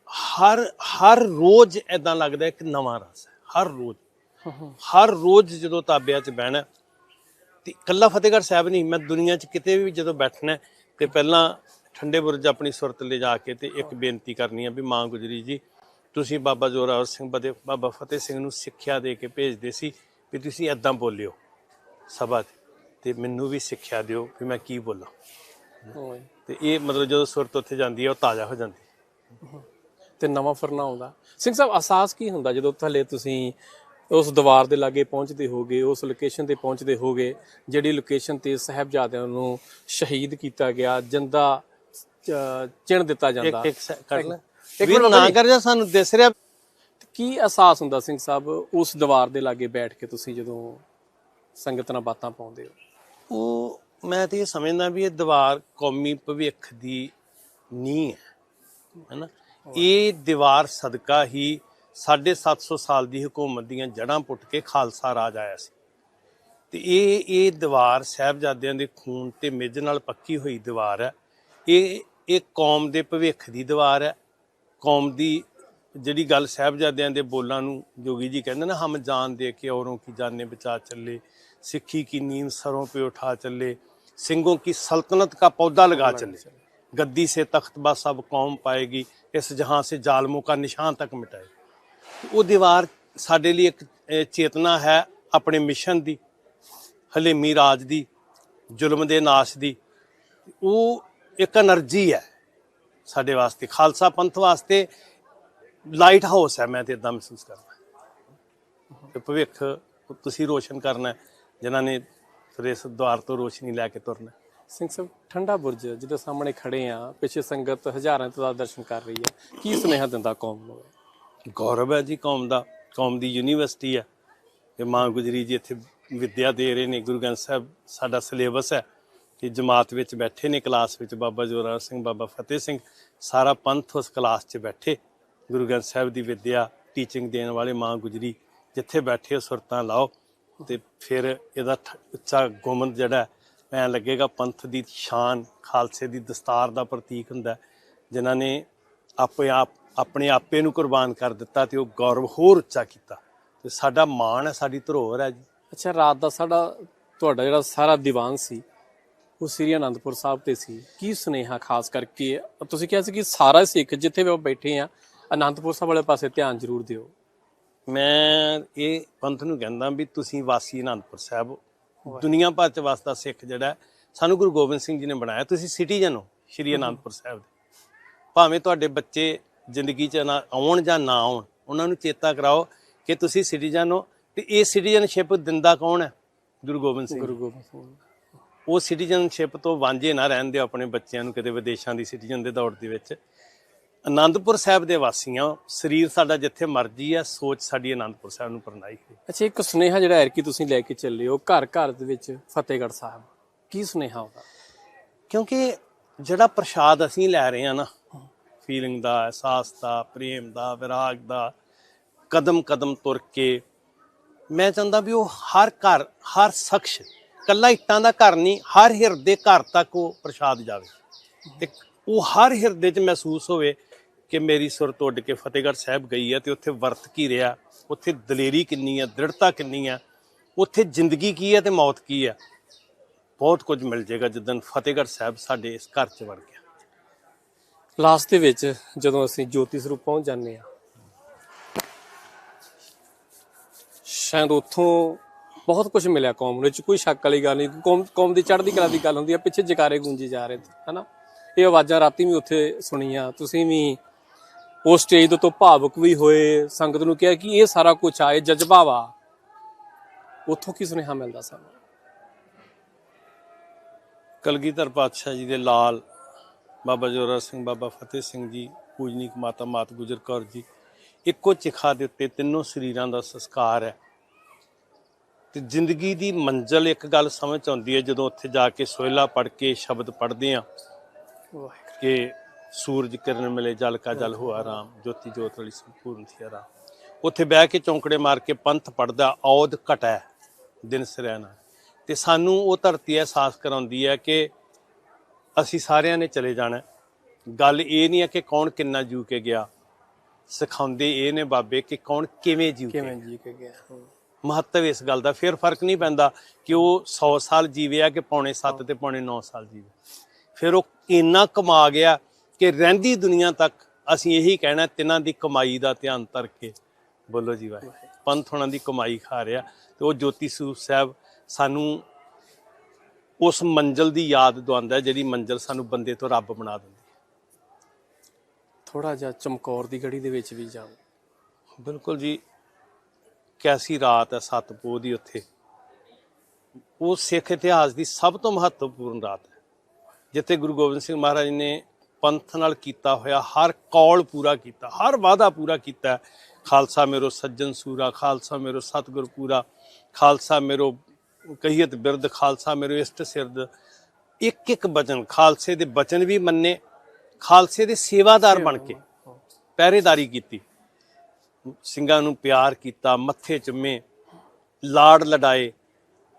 ਹਰ ਹਰ ਰੋਜ਼ ਐਦਾਂ ਲੱਗਦਾ ਇੱਕ ਨਵਾਂ ਰਸ ਹੈ। ਹਰ ਰੋਜ਼। ਹਰ ਰੋਜ਼ ਜਦੋਂ ਤਾਬਿਆਂ 'ਚ ਬਹਿਣਾ ਤੇ ਇਕੱਲਾ ਫਤਿਹਗੜ੍ਹ ਸਾਹਿਬ ਨਹੀਂ ਮੈਂ ਦੁਨੀਆ 'ਚ ਕਿਤੇ ਵੀ ਜਦੋਂ ਬੈਠਣਾ ਤੇ ਪਹਿਲਾਂ ਠੰਡੇ ਬੁਰਜ ਆਪਣੀ ਸੁਰਤ ਲੈ ਜਾ ਕੇ ਤੇ ਇੱਕ ਬੇਨਤੀ ਕਰਨੀ ਆ ਵੀ ਮਾਂ ਗੁਜਰੀ ਜੀ ਤੁਸੀਂ ਬਾਬਾ ਜ਼ੋਰਾਵਰ ਸਿੰਘ ਬਦੇ ਬਾਬਾ ਫਤਿਹ ਸਿੰਘ ਨੂੰ ਸਿੱਖਿਆ ਦੇ ਕੇ ਭੇਜਦੇ ਸੀ ਵੀ ਤੁਸੀਂ ਐਦਾਂ ਬੋਲਿਓ ਸਭਾ ਤੇ ਮੈਨੂੰ ਵੀ ਸਿੱਖਿਆ ਦਿਓ ਵੀ ਮੈਂ ਕੀ ਬੋਲਾਂ। ਤੇ ਇਹ ਮਤਲਬ ਜਦੋਂ ਸੁਰਤ ਉੱਥੇ ਜਾਂਦੀ ਹੈ ਉਹ ਤਾਜ਼ਾ ਹੋ ਜਾਂਦੀ। ਹੈ ਤੇ ਨਵਾਂ ਫਰਨਾ ਆਉਂਦਾ। ਸਿੰਘ ਸਾਹਿਬ ਅਹਿਸਾਸ ਕੀ ਹੁੰਦਾ ਜਦੋਂ ਥੱਲੇ ਤੁਸੀਂ ਉਸ ਦੀਵਾਰ ਦੇ ਲਾਗੇ ਪਹੁੰਚਦੇ ਹੋਗੇ ਉਸ ਲੋਕੇਸ਼ਨ ਤੇ ਪਹੁੰਚਦੇ ਹੋਗੇ ਜਿਹੜੀ ਲੋਕੇਸ਼ਨ ਤੇ ਸਾਹਿਬਜ਼ਾਦਿਆਂ ਨੂੰ ਸ਼ਹੀਦ ਕੀਤਾ ਗਿਆ ਜਿੰਦਾ ਚਿਣ ਦਿੱਤਾ ਜਾਂਦਾ। ਇੱਕ ਇੱਕ ਸੈ- ਕਰ ਲੈ। ਇੱਕ ਵੀਰ ਮਿੰਟ ਨਾ ਕਰ ਜਾ ਸਾਨੂੰ ਦਿਸ ਰਿਹਾ। ਕੀ ਅਹਿਸਾਸ ਹੁੰਦਾ ਸਿੰਘ ਸਾਹਿਬ ਉਸ ਦੀਵਾਰ ਦੇ ਲਾਗੇ ਬੈਠ ਕੇ ਤੁਸੀਂ ਜਦੋਂ ਸੰਗਤ ਨਾਲ ਬਾਤਾਂ ਪਾਉਂਦੇ ਹੋ? ਉਹ ਮੈਂ ਤੇ ਇਹ ਸਮਝਦਾ ਵੀ ਇਹ ਦੀਵਾਰ ਕੌਮੀ ਭਵਿੱਖ ਦੀ ਨੀਂਹ ਹੈ ਹੈਨਾ ਇਹ ਦੀਵਾਰ ਸਦਕਾ ਹੀ 750 ਸਾਲ ਦੀ ਹਕੂਮਤ ਦੀਆਂ ਜੜਾਂ ਪੁੱਟ ਕੇ ਖਾਲਸਾ ਰਾਜ ਆਇਆ ਸੀ। ਤੇ ਇਹ ਇਹ ਦੀਵਾਰ ਸਹਿਬਜ਼ਾਦਿਆਂ ਦੇ ਖੂਨ ਤੇ ਮਿੱਝ ਨਾਲ ਪੱਕੀ ਹੋਈ ਦੀਵਾਰ ਹੈ। ਇਹ ਇਹ ਕੌਮ ਦੇ ਭਵਿੱਖ ਦੀ ਦੀਵਾਰ ਹੈ। ਕੌਮ ਦੀ ਜਿਹੜੀ ਗੱਲ ਸਹਿਬਜ਼ਾਦਿਆਂ ਦੇ ਬੋਲਾਂ ਨੂੰ ਜੋਗੀ ਜੀ ਕਹਿੰਦੇ ਨਾ, ਹਮ ਜਾਨ ਦੇ ਕੇ ਔਰੋਂ ਕੀ ਜਾਨੇ ਬਚਾ ਚੱਲੇ, ਸਿੱਖੀ ਕੀ ਨੀਂਦ ਸਰੋਂ ਪੇ ਉਠਾ ਚੱਲੇ, ਸਿੰਘੋਂ ਕੀ ਸਲਤਨਤ ਕਾ ਪੌਦਾ ਲਗਾ ਚੱਲੇ। ਗੱਦੀ ਸੇ तख्त बा सब कौम पाएगी इस जहां से जालमों का निशान तक मिटाएगी वो दीवार ਸਾਡੇ ਲਈ ਇੱਕ ਚੇਤਨਾ ਹੈ ਆਪਣੇ ਮਿਸ਼ਨ ਦੀ ਹਲੇਮੀ ਰਾਜ ਦੀ, ਜ਼ੁਲਮ ਦੇ ਨਾਸ਼ ਦੀ। ਉਹ ਇੱਕ એનર્ਜੀ ਹੈ ਸਾਡੇ ਵਾਸਤੇ, ਖਾਲਸਾ ਪੰਥ ਵਾਸਤੇ ਲਾਈਟ ਹਾਊਸ ਹੈ, ਮੈਂ ਤੇ ਇਦਾਂ ਮਹਿਸੂਸ ਕਰਦਾ ਤੇ ਭਵਿੱਖ ਤੁਸੀਂ ਰੋਸ਼ਨ ਕਰਨਾ ਜਿਨ੍ਹਾਂ ਨੇ ਫਿਰ ਇਸ ਦੁਆਰ ਤੋਂ ਰੋਸ਼ਨੀ ਲੈ ਕੇ ਤੁਰਨਾ ਸਿੰਘ ਸਾਹਿਬ, ਠੰਡਾ ਬੁਰਜ ਜਿਹਦੇ ਸਾਹਮਣੇ ਖੜੇ ਆ, ਪਿੱਛੇ ਸੰਗਤ ਹਜ਼ਾਰਾਂ ਤੋਂ ਦਰਸ਼ਨ ਕਰ ਰਹੀ ਹੈ ਕੀ ਸੁਨੇਹਾ ਦਿੰਦਾ ਕੌਮ ਨੂੰ? ਗੌਰਵ ਹੈ ਜੀ ਕੌਮ ਦਾ, ਕੌਮ ਦੀ ਯੂਨੀਵਰਸਿਟੀ ਹੈ। ਤੇ ਮਾਂ ਗੁਜਰੀ ਜੀ ਇੱਥੇ ਵਿੱਦਿਆ ਦੇ ਰਹੇ ਨੇ, ਗੁਰੂ ਗ੍ਰੰਥ ਸਾਹਿਬ ਸਾਡਾ ਸਿਲੇਬਸ ਹੈ। ਕਿ ਜਮਾਤ ਵਿੱਚ ਬੈਠੇ ਨੇ, ਕਲਾਸ ਵਿੱਚ ਬਾਬਾ ਜੋਰਾਵਰ ਸਿੰਘ, ਬਾਬਾ ਫਤਿਹ ਸਿੰਘ, ਸਾਰਾ ਪੰਥ ਉਸ ਕਲਾਸ 'ਚ ਬੈਠੇ। ਗੁਰੂ ਗ੍ਰੰਥ ਸਾਹਿਬ ਦੀ ਵਿੱਦਿਆ ਟੀਚਿੰਗ ਦੇਣ ਵਾਲੇ ਮਾਂ ਗੁਜਰੀ ਜਿੱਥੇ ਬੈਠੇ ਹੋ ਸੁਰਤਾਂ ਲਾਓ। ਤੇ ਫਿਰ ਇਹਦਾ ਠ- ਉੱਚਾ ਗੁੰਮਤ ਜਿਹੜਾ ਐ ਲੱਗੇਗਾ ਪੰਥ ਦੀ ਸ਼ਾਨ ਖਾਲਸੇ ਦੀ ਦਸਤਾਰ ਦਾ ਪ੍ਰਤੀਕ ਹੁੰਦਾ। ਜਿਨ੍ਹਾਂ ਨੇ ਆਪੇ ਆਪ ਆਪਣੇ ਆਪੇ ਨੂੰ ਕੁਰਬਾਨ ਕਰ ਦਿੱਤਾ ਤੇ ਉਹ ਗੌਰਵ ਹੋਰ ਉੱਚਾ ਕੀਤਾ। ਤੇ ਸਾਡਾ ਮਾਣ ਹੈ ਸਾਡੀ ਧਰੋਹਰ ਹੈ ਜੀ। ਅੱਛਾ ਰਾਤ ਦਾ ਸਾਡਾ ਤੁਹਾਡਾ ਜਿਹੜਾ ਸਾਰਾ ਦੀਵਾਨ ਸੀ ਉਹ ਸ੍ਰੀ ਅਨੰਦਪੁਰ ਸਾਹਿਬ ਤੇ ਸੀ। ਕੀ ਸੁਨੇਹਾ ਖਾਸ ਕਰਕੇ? ਤੁਸੀਂ ਕਿਹਾ ਸੀ ਕਿ ਸਾਰਾ ਸਿੱਖ ਜਿੱਥੇ ਵੀ ਆਪਾਂ ਬੈਠੇ ਆ ਅਨੰਦਪੁਰ ਸਾਹਿਬ ਵਾਲੇ ਪਾਸੇ ਧਿਆਨ ਜ਼ਰੂਰ ਦਿਓ। ਮੈਂ ਇਹ ਪੰਥ ਨੂੰ ਕਹਿੰਦਾ ਵੀ ਤੁਸੀਂ ਵਾਸੀ ਅਨੰਦਪੁਰ ਸਾਹਿਬ। ਦੁਨੀਆ ਭਰ ਚ ਵਸਦਾ ਸਿੱਖ ਜਿਹੜਾ ਸਾਨੂੰ ਗੁਰੂ ਗੋਬਿੰਦ ਸਿੰਘ ਜੀ ਨੇ ਬਣਾਇਆ। ਤੁਸੀਂ ਸਿਟੀਜ਼ਨ ਹੋ ਸ਼੍ਰੀ ਅਨੰਦਪੁਰ ਸਾਹਿਬ ਦੇ। ਭਾਵੇਂ ਤੁਹਾਡੇ ਬੱਚੇ ਜ਼ਿੰਦਗੀ ਚ ਆਉਣ ਜਾਂ ਨਾ ਆਉਣ ਉਹਨਾਂ ਨੂੰ ਚੇਤਾ ਕਰਾਓ ਕਿ ਤੁਸੀਂ ਸਿਟੀਜ਼ਨ ਹੋ। ਤੇ ਇਹ ਸਿਟੀਜ਼ਨਸ਼ਿਪ ਦਿੰਦਾ ਕੌਣ ਹੈ? ਗੁਰੂ ਗੋਬਿੰਦ ਸਿੰਘ ਗੁਰੂ ਗੋਬਿੰਦ ਸਿੰਘ ਉਹ ਸਿਟੀਜ਼ਨਸ਼ਿਪ ਤੋਂ ਵਾਂਝੇ ਨਾ ਰਹਿਣ ਦਿਓ ਆਪਣੇ ਬੱਚਿਆਂ ਨੂੰ ਕਿਤੇ ਵਿਦੇਸ਼ਾਂ ਦੀ ਸਿਟੀਜ਼ਨ ਦੇ ਦੌੜ ਦੇ ਵਿੱਚ। ਆਨੰਦਪੁਰ ਸਾਹਿਬ ਦੇ ਵਾਸੀਆਂ ਸਰੀਰ ਸਾਡਾ ਜਿੱਥੇ ਮਰਜ਼ੀ ਹੈ ਸੋਚ ਸਾਡੀ ਆਨੰਦਪੁਰ ਸਾਹਿਬ ਨੂੰ ਪਰਨਾਈ ਹੋਈ। ਅੱਛਾ ਇੱਕ ਸੁਨੇਹਾ ਜਿਹੜਾ ਐਰਕੀ ਤੁਸੀਂ ਲੈ ਕੇ ਚੱਲੇ ਹੋ ਘਰ ਘਰ ਦੇ ਵਿੱਚ ਫਤਿਹਗੜ੍ਹ ਸਾਹਿਬ ਕੀ ਸੁਨੇਹਾ ਉਹਦਾ? ਕਿਉਂਕਿ ਜਿਹੜਾ ਪ੍ਰਸ਼ਾਦ ਅਸੀਂ ਲੈ ਰਹੇ ਹਾਂ ਨਾ ਫੀਲਿੰਗ ਦਾ ਅਹਿਸਾਸ ਦਾ ਪ੍ਰੇਮ ਦਾ ਵਿਰਾਗ ਦਾ ਕਦਮ ਕਦਮ ਤੁਰ ਕੇ ਮੈਂ ਚਾਹੁੰਦਾ ਵੀ ਉਹ ਹਰ ਘਰ ਹਰ ਸ਼ਖਸ ਕੱਲਾ ਇੱਟਾਂ ਦਾ ਘਰ ਨਹੀਂ ਹਰ ਹਿਰਦੇ ਘਰ ਤੱਕ ਉਹ ਪ੍ਰਸ਼ਾਦ ਜਾਵੇ। ਤੇ ਉਹ ਹਰ ਹਿਰਦੇ 'ਚ ਮਹਿਸੂਸ ਹੋਵੇ ਕਿ ਮੇਰੀ ਸੁਰਤ ਉੱਡ ਕੇ ਫਤਿਹਗੜ੍ਹ ਸਾਹਿਬ ਗਈ ਹੈ ਤੇ ਉੱਥੇ ਵਰਤ ਕੀ ਰਿਹਾ? ਉੱਥੇ ਦਲੇਰੀ ਕਿੰਨੀ ਹੈ ਦ੍ਰਿੜਤਾ ਕਿੰਨੀ ਹੈ ਉੱਥੇ ਜ਼ਿੰਦਗੀ ਕੀ ਹੈ ਤੇ ਮੌਤ ਕੀ ਹੈ ਬਹੁਤ ਕੁਝ ਮਿਲ ਜਾਏਗਾ ਜਦੋਂ ਫਤਿਹਗੜ੍ਹ ਸਾਹਿਬ ਸਾਡੇ ਇਸ ਘਰ 'ਚ ਵੜ ਗਿਆ। ਲਾਸਟ ਦੇ ਵਿੱਚ ਜਦੋਂ ਅਸੀਂ ਜੋਤੀ ਸਰੂਪ ਪਹੁੰਚ ਜਾਂਦੇ ਆ ਸ਼ਾਇਦ ਉੱਥੋਂ ਬਹੁਤ ਕੁਝ ਮਿਲਿਆ ਕੌਮ ਨੂੰ 'ਚ ਕੋਈ ਸ਼ੱਕ ਵਾਲੀ ਗੱਲ ਨਹੀਂ। ਕੌਮ ਕੌਮ ਦੀ ਚੜ੍ਹਦੀ ਕਲਾ ਦੀ ਗੱਲ ਹੁੰਦੀ ਆ, ਪਿੱਛੇ ਜਕਾਰੇ ਗੂੰਜੀ ਜਾ ਰਹੇ, ਹਨਾ? ਇਹ ਆਵਾਜ਼ਾਂ ਰਾਤੀ ਵੀ ਉੱਥੇ ਸੁਣੀਆਂ, ਤੁਸੀਂ ਵੀ ਉਸ ਸਟੇਜ ਦੇ ਤੋਂ ਭਾਵੁਕ ਵੀ ਹੋਏ ਸੰਗਤ ਨੂੰ ਕਿਹਾ ਕਿ ਇਹ ਸਾਰਾ ਕੁਝ ਆ ਇਹ ਜਜ਼ਬਾ ਵਾ। ਉੱਥੋਂ ਕੀ ਸੁਨੇਹਾ ਮਿਲਦਾ ਸਾਨੂੰ? ਕਲਗੀਧਰ ਪਾਤਸ਼ਾਹ ਜੀ ਦੇ ਲਾਲ ਬਾਬਾ ਜੋਰਾ ਸਿੰਘ ਬਾਬਾ ਫਤਿਹ ਸਿੰਘ ਜੀ ਪੂਜਨੀਕ ਮਾਤਾ ਮਾਤ ਗੁਜਰ ਕੌਰ ਜੀ ਇੱਕੋ ਚਿਖਾ ਦੇ ਉੱਤੇ ਤਿੰਨੋਂ ਸਰੀਰਾਂ ਦਾ ਸੰਸਕਾਰ ਹੈ। ਤੇ ਜ਼ਿੰਦਗੀ ਦੀ ਮੰਜ਼ਲ ਇੱਕ ਗੱਲ ਸਮਝ 'ਚ ਆਉਂਦੀ ਹੈ ਜਦੋਂ ਉੱਥੇ ਜਾ ਕੇ ਸੋਹਿਲਾ ਪੜ ਕੇ ਸ਼ਬਦ ਪੜ੍ਹਦੇ ਆ ਵਾਹਿਗੁਰੂ। ਕਿ ਸੂਰਜ ਕਿਰਨ ਮਿਲੇ ਜਲ ਕਾ ਜਲ ਹੋਆ ਰਾਮ ਜੋਤੀ ਜੋਤ ਵਾਲੀ ਸੰਪੂਰਨ ਥੀ ਰਾਮ ਉੱਥੇ ਬਹਿ ਕੇ ਚੌਂਕੜੇ ਮਾਰ ਕੇ ਪੰਥ ਪੜਦਾ ਔਦ ਘਟੈ ਦਿਨ ਸਿਰੈਨਾ ਤੇ ਸਾਨੂੰ ਉਹ ਧਰਤੀ ਅਹਿਸਾਸ ਕਰਾਉਂਦੀ ਹੈ ਕਿ ਅਸੀਂ ਸਾਰਿਆਂ ਨੇ ਚਲੇ ਜਾਣਾ ਹੈ। ਗੱਲ ਇਹ ਨਹੀਂ ਹੈ ਕਿ ਕੌਣ ਕਿੰਨਾ ਜੂ ਕੇ ਗਿਆ। ਸਿਖਾਉਂਦੇ ਇਹ ਨੇ ਬਾਬੇ ਕਿ ਕੌਣ ਕਿਵੇਂ ਜੂ ਕੇ ਕਿਵੇਂ ਜੀ ਕੇ ਗਿਆ ਹੂੰ। ਮਹੱਤਵ ਇਸ ਗੱਲ ਦਾ ਫਿਰ ਫ਼ਰਕ ਨਹੀਂ ਪੈਂਦਾ ਕਿ ਉਹ 100 ਸਾਲ ਜੀਵਿਆ ਕਿ ਪੌਣੇ 7 ਤੇ ਪੌਣੇ 9 ਸਾਲ ਜੀਵੇ। ਫਿਰ ਉਹ ਇੰਨਾ ਕਮਾ ਗਿਆ ਕਿ ਰਹਿੰਦੀ ਦੁਨੀਆ ਤੱਕ ਅਸੀਂ ਇਹੀ ਕਹਿਣਾ ਤਿੰਨਾਂ ਦੀ ਕਮਾਈ ਦਾ ਧਿਆਨ ਧਰ ਕੇ ਬੋਲੋ ਜੀ ਵਾਹਿ ਪੰਥ ਉਹਨਾਂ ਦੀ ਕਮਾਈ ਖਾ ਰਿਹਾ। ਤੇ ਉਹ ਜੋਤੀ ਸਰੂਪ ਸਾਹਿਬ ਸਾਨੂੰ ਉਸ ਮੰਜ਼ਲ ਦੀ ਯਾਦ ਦਵਾਉਂਦਾ ਜਿਹੜੀ ਮੰਜ਼ਲ ਸਾਨੂੰ ਬੰਦੇ ਤੋਂ ਰੱਬ ਬਣਾ ਦਿੰਦੀ ਥੋੜਾ ਜਿਹਾ ਚਮਕੌਰ ਦੀ ਗੜੀ ਦੇ ਵਿੱਚ ਵੀ ਜਾਓ। ਬਿਲਕੁਲ ਜੀ। ਕੈਸੀ ਰਾਤ ਹੈ ਸਤਪੋ ਦੀ ਉੱਥੇ। ਉਹ ਸਿੱਖ ਇਤਿਹਾਸ ਦੀ ਸਭ ਤੋਂ ਮਹੱਤਵਪੂਰਨ ਰਾਤ ਹੈ। ਜਿੱਥੇ ਗੁਰੂ ਗੋਬਿੰਦ ਸਿੰਘ ਮਹਾਰਾਜ ਨੇ ਪੰਥ ਨਾਲ ਕੀਤਾ ਹੋਇਆ, ਹਰ ਕੌਲ ਪੂਰਾ ਕੀਤਾ, ਹਰ ਵਾਅਦਾ ਪੂਰਾ ਕੀਤਾ ਖਾਲਸਾ ਮੇਰੋ ਸੱਜਣ ਸੂਰਾ, ਖਾਲਸਾ ਮੇਰੋ ਸਤਿਗੁਰ ਪੂਰਾ, ਖਾਲਸਾ ਮੇਰੋ ਕਹੀਅਤ ਬਿਰਦ ਖਾਲਸਾ ਮੇਰੋ ਇਸ਼ਟ ਸਿਰਦ ਇੱਕ ਇੱਕ ਬਚਨ, ਖਾਲਸੇ ਦੇ ਬਚਨ ਵੀ ਮੰਨੇ, ਖਾਲਸੇ ਦੇ ਸੇਵਾਦਾਰ ਬਣ ਕੇ ਪਹਿਰੇਦਾਰੀ ਕੀਤੀ। ਸਿੰਘਾਂ ਨੂੰ ਪਿਆਰ ਕੀਤਾ, ਮੱਥੇ ਚੁੰਮੇ, ਲਾੜ ਲਡਾਏ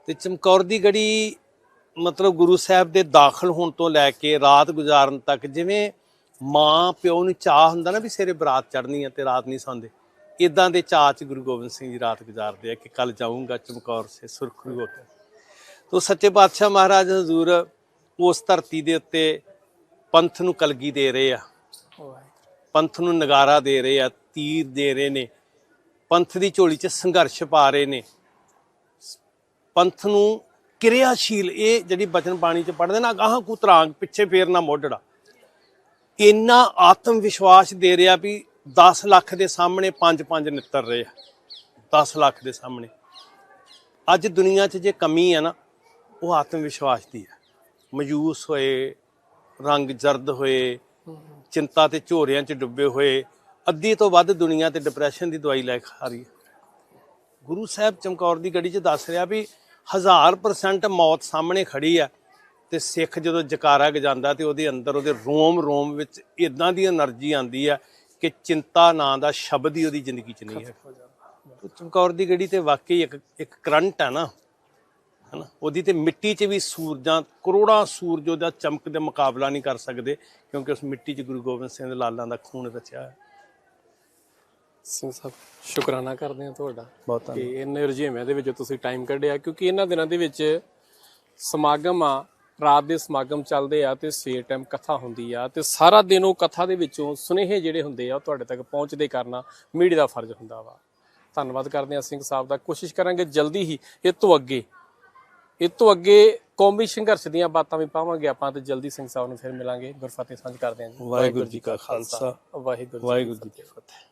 ਤੇ ਚਮਕੌਰ ਦੀ ਗੜੀ ਮਤਲਬ ਗੁਰੂ ਸਾਹਿਬ ਦੇ ਦਾਖਲ ਹੋਣ ਤੋਂ ਲੈ ਕੇ ਰਾਤ ਗੁਜ਼ਾਰਨ ਤੱਕ ਜਿਵੇਂ ਮਾਂ ਪਿਓ ਨੂੰ ਚਾਹ ਹੁੰਦਾ ਨਾ ਵੀ ਸਵੇਰੇ ਬਰਾਤ ਚੜ੍ਹਨੀ ਹੈ ਤੇ ਰਾਤ ਨਹੀਂ ਸੌਂਦੇ ਇਦਾਂ ਦੇ ਚਾਅ ਚ ਗੁਰੂ ਗੋਬਿੰਦ ਸਿੰਘ ਜੀ ਰਾਤ ਗੁਜ਼ਾਰਦੇ ਆ ਕਿ ਕੱਲ ਜਾਊਂਗਾ ਚਮਕੌਰ ਸੇ ਸੁਰਖਰੂ ਹੋ ਕੇ ਤੋ ਸੱਚੇ ਪਾਤਸ਼ਾਹ ਮਹਾਰਾਜ ਹਜ਼ੂਰ ਉਸ ਧਰਤੀ ਦੇ ਉੱਤੇ ਪੰਥ ਨੂੰ ਕਲਗੀ ਦੇ ਰਹੇ ਆ। ਪੰਥ ਨੂੰ ਨਗਾਰਾ ਦੇ ਰਹੇ ਆ, ਤੀਰ ਦੇ ਰਹੇ ਨੇ, ਪੰਥ ਦੀ ਝੋਲੀ 'ਚ ਸੰਘਰਸ਼ ਪਾ ਰਹੇ ਨੇ। ਪੰਥ ਨੂੰ ਕਿਰਿਆਸ਼ੀਲ, ਇਹ ਜਿਹੜੀ ਬਚਨ ਬਾਣੀ 'ਚ ਪੜ੍ਹਦੇ ਨਾ, ਗਾਹਾਂ ਕੂ ਤਰਾਂਗ, ਪਿੱਛੇ ਫੇਰ ਨਾ ਮੋਢੜਾ। ਇੰਨਾ ਆਤਮ ਵਿਸ਼ਵਾਸ ਦੇ ਰਿਹਾ ਵੀ 10 ਲੱਖ ਦੇ ਸਾਹਮਣੇ ਪੰਜ ਪੰਜ ਨਿੱਤਰ ਰਹੇ ਆ। 10 ਲੱਖ ਦੇ ਸਾਹਮਣੇ। ਅੱਜ ਦੁਨੀਆ 'ਚ ਜੇ ਕਮੀ ਹੈ ਨਾ, ਉਹ ਆਤਮ ਵਿਸ਼ਵਾਸ ਦੀ ਹੈ ਮਯੂਸ ਹੋਏ, ਰੰਗ ਜਰਦ ਹੋਏ, ਚਿੰਤਾ ਤੇ ਝੋਰਿਆਂ 'ਚ ਡੁੱਬੇ ਹੋਏ, ਅੱਧੀ ਤੋਂ ਵੱਧ ਦੁਨੀਆ ਤੇ ਡਿਪਰੈਸ਼ਨ ਦੀ ਦਵਾਈ ਲੈ ਖਾ ਰਹੀ ਹੈ ਗੁਰੂ ਸਾਹਿਬ ਚਮਕੌਰ ਦੀ ਗੜੀ 'ਚ ਦੱਸ ਰਿਹਾ ਵੀ ਹਜ਼ਾਰ ਪਰਸੈਂਟ ਮੌਤ ਸਾਹਮਣੇ ਖੜੀ ਆ ਤੇ ਸਿੱਖ ਜਦੋਂ ਜਕਾਰਾ ਗਜਾਂਦਾ ਤੇ ਉਹਦੇ ਅੰਦਰ ਉਹਦੇ ਰੋਮ ਰੋਮ ਵਿੱਚ ਇਦਾਂ ਦੀ એનર્ਜੀ ਆਂਦੀ ਆ ਕਿ ਚਿੰਤਾ ਨਾਂ ਦਾ ਸ਼ਬਦ ਹੀ ਉਹਦੀ ਜ਼ਿੰਦਗੀ 'ਚ ਨਹੀਂ ਹੈ ਚਮਕੌਰ ਦੀ ਗੜੀ ਤੇ ਵਾਕਈ ਇੱਕ ਇੱਕ ਕਰੰਟ ਆ ਨਾ ਹਨਾ ਉਹਦੀ ਤੇ ਮਿੱਟੀ 'ਚ ਵੀ ਸੂਰਜਾਂ ਕਰੋੜਾਂ ਸੂਰਜ ਉਹਦਾ ਚਮਕ ਦੇ ਮੁਕਾਬਲਾ ਨਹੀਂ ਕਰ ਸਕਦੇ ਕਿਉਂਕਿ ਉਸ ਮਿੱਟੀ 'ਚ ਗੁਰੂ ਗੋਬਿੰਦ ਸਿੰਘ ਲਾਲਾਂ ਦਾ ਖੂਨ ਰਚਿਆ ਹੈ ਸਿੰਘ ਸਾਹਿਬ ਸ਼ੁਕਰਾਨਾ ਕਰਦੇ ਹਾਂ ਤੁਹਾਡਾ ਬਹੁਤ ਕਿ ਇੰਨੇ ਰੁਝੇਵਿਆਂ ਦੇ ਵਿੱਚ ਤੁਸੀਂ ਟਾਈਮ ਕੱਢਿਆ ਕਿਉਂਕਿ ਇਹਨਾਂ ਦਿਨਾਂ ਦੇ ਵਿੱਚ ਸਮਾਗਮ ਆ ਰਾਤ ਦੇ ਸਮਾਗਮ ਚੱਲਦੇ ਆ ਤੇ ਸਵੇਰ ਟਾਈਮ ਕਥਾ ਹੁੰਦੀ ਆ ਤੇ ਸਾਰਾ ਦਿਨ ਉਹ ਕਥਾ ਦੇ ਵਿੱਚੋਂ ਸੁਨੇਹੇ ਜਿਹੜੇ ਹੁੰਦੇ ਆ ਉਹ ਤੁਹਾਡੇ ਤੱਕ ਪਹੁੰਚਦੇ ਕਰਨਾ ਮੀਡੀਆ ਦਾ ਫਰਜ਼ ਹੁੰਦਾ ਵਾ। ਧੰਨਵਾਦ ਕਰਦੇ ਹਾਂ ਸਿੰਘ ਸਾਹਿਬ ਦਾ। ਕੋਸ਼ਿਸ਼ ਕਰਾਂਗੇ ਜਲਦੀ ਹੀ ਇਹ ਤੋਂ ਅੱਗੇ ਇਹ ਤੋਂ ਅੱਗੇ ਕੌਮੀ ਸੰਘਰਸ਼ ਦੀਆਂ ਬਾਤਾਂ ਵੀ ਪਾਵਾਂਗੇ ਆਪਾਂ ਤੇ ਜਲਦੀ ਸਿੰਘ ਸਾਹਿਬ ਨੂੰ ਫਿਰ ਮਿਲਾਂਗੇ। ਗੁਰਫਤਿਹ ਸਾਂਝ ਕਰਦੇ ਹਾਂ ਵਾਹਿਗੁਰੂ ਜੀ ਕਾ ਖਾਲਸਾ। ਵਾਹਿਗੁਰੂ ਜੀ ਕੀ ਫਤਿਹ।